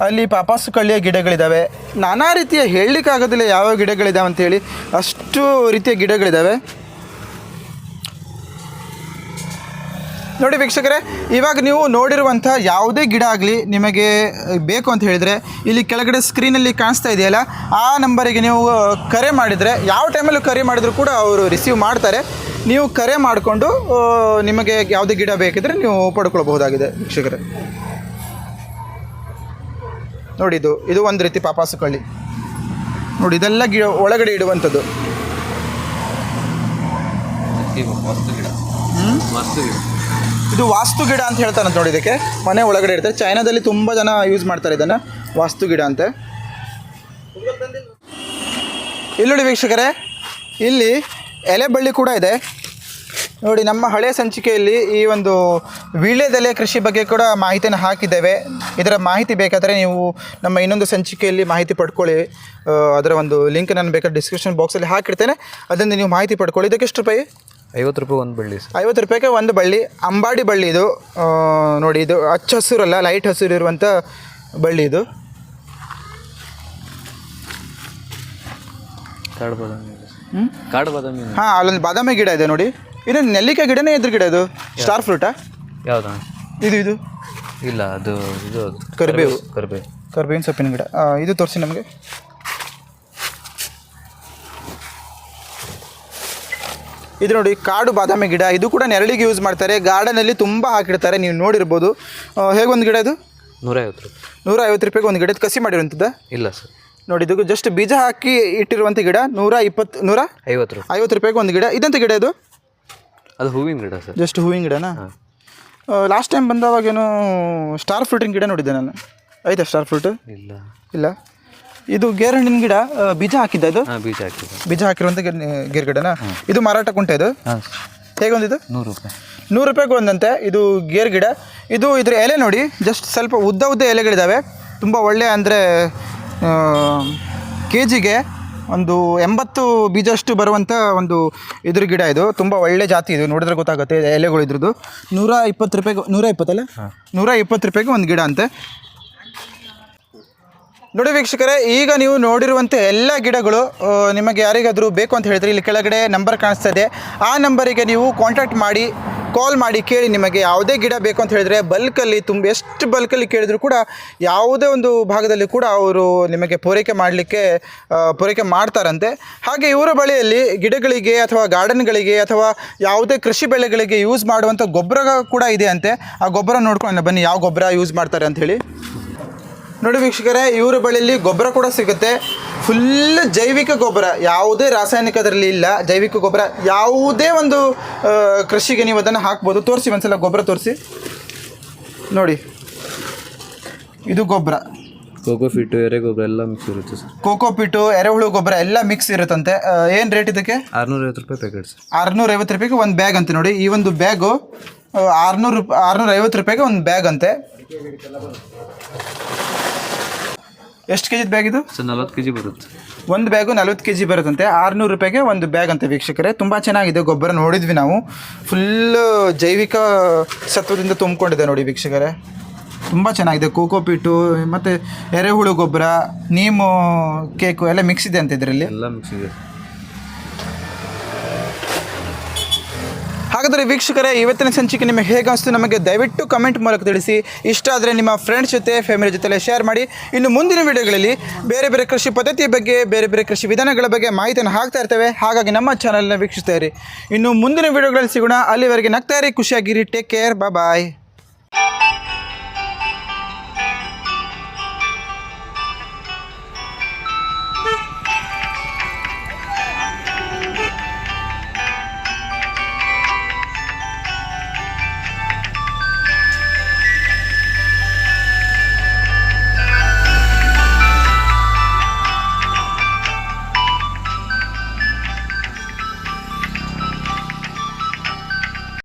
ಅಲ್ಲಿ ಪಾಪಾಸು ಕಳ್ಳಿಯ ಗಿಡಗಳಿದ್ದಾವೆ ನಾನಾ ರೀತಿಯ ಹೇಳಲಿಕ್ಕಾಗೋದಿಲ್ಲ ಯಾವ ಗಿಡಗಳಿದ್ದಾವೆ ಅಂತೇಳಿ ಅಷ್ಟು ರೀತಿಯ ಗಿಡಗಳಿದ್ದಾವೆ ನೋಡಿ ವೀಕ್ಷಕರೇ ಇವಾಗ ನೀವು ನೋಡಿರುವಂಥ ಯಾವುದೇ ಗಿಡ ಆಗಲಿ ನಿಮಗೆ ಬೇಕು ಅಂತ ಹೇಳಿದರೆ ಇಲ್ಲಿ ಕೆಳಗಡೆ ಸ್ಕ್ರೀನಲ್ಲಿ ಕಾಣಿಸ್ತಾ ಇದೆಯಲ್ಲ ಆ ನಂಬರಿಗೆ ನೀವು ಕರೆ ಮಾಡಿದರೆ ಯಾವ ಟೈಮಲ್ಲೂ ಕರೆ ಮಾಡಿದರೂ ಕೂಡ ಅವರು ರಿಸೀವ್ ಮಾಡ್ತಾರೆ. ನೀವು ಕರೆ ಮಾಡಿಕೊಂಡು ನಿಮಗೆ ಯಾವುದೇ ಗಿಡ ಬೇಕಿದ್ರೆ ನೀವು ಪಡ್ಕೊಳ್ಬಹುದಾಗಿದೆ ವೀಕ್ಷಕರೇ. ನೋಡಿ ಇದು ಇದು ಒಂದು ರೀತಿ ಪಾಪಾಸು ಕಳ್ಳಿ. ನೋಡಿ ಇದೆಲ್ಲ ಗಿಡ ಒಳಗಡೆ ಇಡುವಂಥದ್ದು. ಈಗ ಇದು ವಾಸ್ತು ಗಿಡ ಅಂತ ಹೇಳ್ತಾನೆ ನೋಡಿ ಇದಕ್ಕೆ. ಮನೆ ಒಳಗಡೆ ಇರ್ತಾರೆ ಚೈನಾದಲ್ಲಿ ತುಂಬ ಜನ ಯೂಸ್ ಮಾಡ್ತಾರೆ ಇದನ್ನು. ವಾಸ್ತು ಗಿಡ ಅಂತೆ. ಇಲ್ಲಿ ನೋಡಿ ವೀಕ್ಷಕರೇ, ಇಲ್ಲಿ ಎಲೆ ಬಳ್ಳಿ ಕೂಡ ಇದೆ. ನೋಡಿ ನಮ್ಮ ಹಳೆಯ ಸಂಚಿಕೆಯಲ್ಲಿ ಈ ಒಂದು ವೀಳ್ಯದೆಲೆ ಕೃಷಿ ಬಗ್ಗೆ ಕೂಡ ಮಾಹಿತಿಯನ್ನು ಹಾಕಿದ್ದೇವೆ. ಇದರ ಮಾಹಿತಿ ಬೇಕಾದರೆ ನೀವು ನಮ್ಮ ಇನ್ನೊಂದು ಸಂಚಿಕೆಯಲ್ಲಿ ಮಾಹಿತಿ ಪಡ್ಕೊಳ್ಳಿ. ಅದರ ಒಂದು ಲಿಂಕ್ ನಾನು ಬೇಕಾದ್ರೆ ಡಿಸ್ಕ್ರಿಪ್ಷನ್ ಬಾಕ್ಸಲ್ಲಿ ಹಾಕಿರ್ತೇನೆ ಅದರಿಂದ ನೀವು ಮಾಹಿತಿ ಪಡ್ಕೊಳ್ಳಿ. ಇದಕ್ಕೆ ಎಷ್ಟು ರೂಪಾಯಿ? ಐವತ್ತು ರೂಪಾಯಿ ಒಂದು ಬಳ್ಳಿ ಸರ್. ಐವತ್ತು ರೂಪಾಯಿಗೆ ಒಂದು ಬಳ್ಳಿ. ಅಂಬಾಡಿ ಬಳ್ಳಿ ಇದು. ಆ, ನೋಡಿ ಇದು ಹಚ್ಚ ಹಸಿರಲ್ಲ ಲೈಟ್ ಹಸಿರು ಇರುವಂಥ ಬಳ್ಳಿ ಇದು. ಕಾಡು ಬಾದಾಮಿ ಇದೆ. ಸರ್. ಹ್ಮ್? ಕಾಡು ಬಾದಾಮಿ ಇದೆ. ಹಾಂ ಅಲ್ಲೊಂದು ಬಾದಾಮಿ ಗಿಡ ಇದೆ ನೋಡಿ. ಇದು ನೆಲ್ಲಿಕಾಯಿ ಗಿಡನೇ ಇದ್ರ ಗಿಡ ಇದು? ಸ್ಟಾರ್ ಫ್ರೂಟಾ ಯಾವ್ದು? ಇದು ಇದು. ಇಲ್ಲ ಅದು ಇದು ಅದು. ಕರಿಬೇವು. ಕರಿಬೇವು. ಕರ್ಬೇವಿನ ಸೊಪ್ಪಿನ ಗಿಡ. ಆ, ಇದು ತೋರಿಸಿ ನಮಗೆ. ಇದು ನೋಡಿ ಕಾಡು ಬಾದಾಮಿ ಗಿಡ. ಇದು ಕೂಡ ನೆರಳಿಗೆ ಯೂಸ್ ಮಾಡ್ತಾರೆ. ಗಾರ್ಡನಲ್ಲಿ ತುಂಬ ಹಾಕಿರ್ತಾರೆ ನೀವು ನೋಡಿರ್ಬೋದು. ಹೇಗೊಂದು ಗಿಡ ಇದು? ನೂರೈವತ್ತು ರೂಪಾಯಿ. ನೂರ ಐವತ್ತು ರೂಪಾಯಿಗೆ ಒಂದು ಗಿಡದ ಕಸಿ ಮಾಡಿರುವಂಥದ್ದು? ಇಲ್ಲ ಸರ್. ನೋಡಿ ಇದು ಜಸ್ಟ್ ಬೀಜ ಹಾಕಿ ಇಟ್ಟಿರುವಂಥ ಗಿಡ. ನೂರ ಇಪ್ಪತ್ತು ನೂರ ಐವತ್ತು ರೂಪಾಯಿ. ಐವತ್ತು ರೂಪಾಯಿಗೆ ಒಂದು ಗಿಡ. ಇದಂತ ಗಿಡ ಇದು? ಅದು ಹೂವಿನ ಗಿಡ ಸರ್. ಜಸ್ಟ್ ಹೂವಿನ ಗಿಡನಾ? ಲಾಸ್ಟ್ ಟೈಮ್ ಬಂದಾವಾಗೇನು ಸ್ಟಾರ್ ಫ್ರೂಟಿನ ಗಿಡ ನೋಡಿದ್ದೆ ನಾನು. ಆಯ್ತಾ ಸ್ಟಾರ್ ಫ್ರೂಟ್ ಇಲ್ಲ. ಇಲ್ಲ? ಇದು ಗೇರ್ ಹಣ್ಣಿನ ಗಿಡ ಬೀಜ ಹಾಕಿದ್ದ ಇದು? ಬೀಜ ಹಾಕಿದ ಬೀಜ ಹಾಕಿರುವಂಥ ಗೇರ್ ಗಿಡನ ಇದು ಮಾರಾಟ ಕುಂಟೆ ಇದು? ಹಾಂ. ಹೇಗೆ ಒಂದಿದು ನೂರು ರೂಪಾಯಿ. ನೂರು ರೂಪಾಯಿಗೆ ಒಂದಂತೆ ಇದು ಗೇರ್ ಗಿಡ ಇದು ಇದ್ರ ಎಲೆ ನೋಡಿ ಜಸ್ಟ್ ಸ್ವಲ್ಪ ಉದ್ದ ಉದ್ದ ಎಲೆಗಳಿದ್ದಾವೆ ತುಂಬ ಒಳ್ಳೆಯ ಅಂದರೆ ಕೆ ಜಿಗೆ ಒಂದು ಎಂಬತ್ತು ಬೀಜಷ್ಟು ಬರುವಂಥ ಒಂದು ಇದ್ರ ಗಿಡ ಇದು. ತುಂಬ ಒಳ್ಳೆ ಜಾತಿ ಇದು. ನೋಡಿದ್ರೆ ಗೊತ್ತಾಗುತ್ತೆ ಎಲೆಗಳು ಇದ್ರದ್ದು. ನೂರ ಇಪ್ಪತ್ತು ರೂಪಾಯಿಗೆ ನೂರ ಇಪ್ಪತ್ತಲ್ಲ? ನೂರ ಇಪ್ಪತ್ತು ರೂಪಾಯಿಗೆ ಒಂದು ಗಿಡ ಅಂತೆ. ನೋಡಿ ವೀಕ್ಷಕರೇ, ಈಗ ನೀವು ನೋಡಿರುವಂತೆ ಎಲ್ಲ ಗಿಡಗಳು ನಿಮಗೆ ಯಾರಿಗಾದರೂ ಬೇಕು ಅಂತ ಹೇಳಿದ್ರೆ ಇಲ್ಲಿ ಕೆಳಗಡೆ ನಂಬರ್ ಕಾಣಿಸ್ತಾ ಇದೆ. ಆ ನಂಬರಿಗೆ ನೀವು ಕಾಂಟ್ಯಾಕ್ಟ್ ಮಾಡಿ ಕಾಲ್ ಮಾಡಿ ಕೇಳಿ ನಿಮಗೆ ಯಾವುದೇ ಗಿಡ ಬೇಕು ಅಂತ ಹೇಳಿದ್ರೆ ಬಲ್ಕಲ್ಲಿ ತುಂಬ, ಎಷ್ಟು ಬಲ್ಕಲ್ಲಿ ಕೇಳಿದರೂ ಕೂಡ ಯಾವುದೇ ಒಂದು ಭಾಗದಲ್ಲಿ ಕೂಡ ಅವರು ನಿಮಗೆ ಪೂರೈಕೆ ಮಾಡಲಿಕ್ಕೆ ಪೂರೈಕೆ ಮಾಡ್ತಾರಂತೆ. ಹಾಗೆ ಇವರ ಬಳಿಯಲ್ಲಿ ಗಿಡಗಳಿಗೆ ಅಥವಾ ಗಾರ್ಡನ್ಗಳಿಗೆ ಅಥವಾ ಯಾವುದೇ ಕೃಷಿ ಬೆಳೆಗಳಿಗೆ ಯೂಸ್ ಮಾಡುವಂಥ ಗೊಬ್ಬರ ಕೂಡ ಇದೆ ಅಂತೆ. ಆ ಗೊಬ್ಬರ ನೋಡ್ಕೊಂಡು ಬನ್ನಿ ಯಾವ ಗೊಬ್ಬರ ಯೂಸ್ ಮಾಡ್ತಾರೆ ಅಂತ ಹೇಳಿ. ನೋಡಿ ವೀಕ್ಷಕರೇ ಇವರ ಬಳಿಯಲ್ಲಿ ಗೊಬ್ಬರ ಕೂಡ ಸಿಗುತ್ತೆ. ಫುಲ್ ಜೈವಿಕ ಗೊಬ್ಬರ ಯಾವುದೇ ರಾಸಾಯನಿಕ ಅದರಲ್ಲಿ ಇಲ್ಲ. ಜೈವಿಕ ಗೊಬ್ಬರ ಯಾವುದೇ ಒಂದು ಕೃಷಿಗೆ ನೀವು ಅದನ್ನು ಹಾಕ್ಬೋದು. ತೋರಿಸಿ ಒಂದ್ಸಲ ಗೊಬ್ಬರ ತೋರಿಸಿ. ನೋಡಿ. ಇದು ಗೊಬ್ಬರ. ಕೋಕೋ ಎರೆ ಗೊಬ್ಬರ ಎಲ್ಲ ಮಿಕ್ಸ್ ಇರುತ್ತೆ ಸರ್. ಕೋಕೋಪಿಟ್ಟು ಎರೆಹುಳು ಗೊಬ್ಬರ ಎಲ್ಲ ಮಿಕ್ಸ್ ಇರುತ್ತಂತೆ. ಏನು ರೇಟ್ ಇದಕ್ಕೆ? ಆರುನೂರೈವತ್ತು ರೂಪಾಯಿ ಪ್ಯಾಕೆಟ್ ಸರ್. ಆರುನೂರ ಐವತ್ತು ರೂಪಾಯಿಗೆ ಒಂದು ಬ್ಯಾಗ್ ಅಂತೆ ನೋಡಿ. ಈ ಒಂದು ಬ್ಯಾಗು ಆರುನೂರು ರೂಪಾಯಿ ಆರುನೂರ ಐವತ್ತು ರೂಪಾಯಿಗೆ ಒಂದು ಬ್ಯಾಗ್ ಅಂತೆ. ಎಷ್ಟು ಕೆ ಜಿದು ಬ್ಯಾಗ್ ಇದು? ಸರ್ ನಲ್ವತ್ತು ಕೆ ಜಿ ಬರುತ್ತೆ. ಒಂದು ಬ್ಯಾಗು ನಲ್ವತ್ತು ಕೆ ಜಿ ಬರುತ್ತಂತೆ. ಆರುನೂರು ರೂಪಾಯಿಗೆ ಒಂದು ಬ್ಯಾಗ್ ಅಂತ ವೀಕ್ಷಕರೇ. ತುಂಬ ಚೆನ್ನಾಗಿದೆ ಗೊಬ್ಬರ ನೋಡಿದ್ವಿ ನಾವು. ಫುಲ್ ಜೈವಿಕ ಸತ್ವದಿಂದ ತುಂಬಿಕೊಂಡಿದೆ ನೋಡಿ ವೀಕ್ಷಕರೇ. ತುಂಬ ಚೆನ್ನಾಗಿದೆ. ಕೋಕೋಪೀಟು ಮತ್ತು ಎರೆಹುಳು ಗೊಬ್ಬರ ನೀಮು ಕೇಕು ಎಲ್ಲ ಮಿಕ್ಸ್ ಇದೆ ಅಂತ ಇದರಲ್ಲಿ. ಎಲ್ಲ ಮಿಕ್ಸ್ ಇದೆ. ಹಾಗಾದರೆ ವೀಕ್ಷಕರೇ, ಇವತ್ತಿನ ಸಂಚಿಕೆ ನಿಮಗೆ ಹೇಗೆ ಅನಿಸ್ತು ನಮಗೆ ದಯವಿಟ್ಟು ಕಮೆಂಟ್ ಮೂಲಕ ತಿಳಿಸಿ. ಇಷ್ಟ ಆದರೆ ನಿಮ್ಮ ಫ್ರೆಂಡ್ಸ್ ಜೊತೆ ಫ್ಯಾಮಿಲಿ ಜೊತೆ ಶೇರ್ ಮಾಡಿ. ಇನ್ನು ಮುಂದಿನ ವಿಡಿಯೋಗಳಲ್ಲಿ ಬೇರೆ ಬೇರೆ ಕೃಷಿ ಪದ್ಧತಿಯ ಬಗ್ಗೆ, ಬೇರೆ ಬೇರೆ ಕೃಷಿ ವಿಧಾನಗಳ ಬಗ್ಗೆ ಮಾಹಿತಿಯನ್ನು ಹಾಕ್ತಾ ಇರ್ತೇವೆ. ಹಾಗಾಗಿ ನಮ್ಮ ಚಾನಲ್ನ ವೀಕ್ಷಿಸ್ತಾ ಇರಿ. ಇನ್ನು ಮುಂದಿನ ವಿಡಿಯೋಗಳಲ್ಲಿ ಸಿಗೋಣ. ಅಲ್ಲಿವರೆಗೆ ನಗ್ತಾ ಇರಿ. ಖುಷಿಯಾಗಿರಿ. Take care bye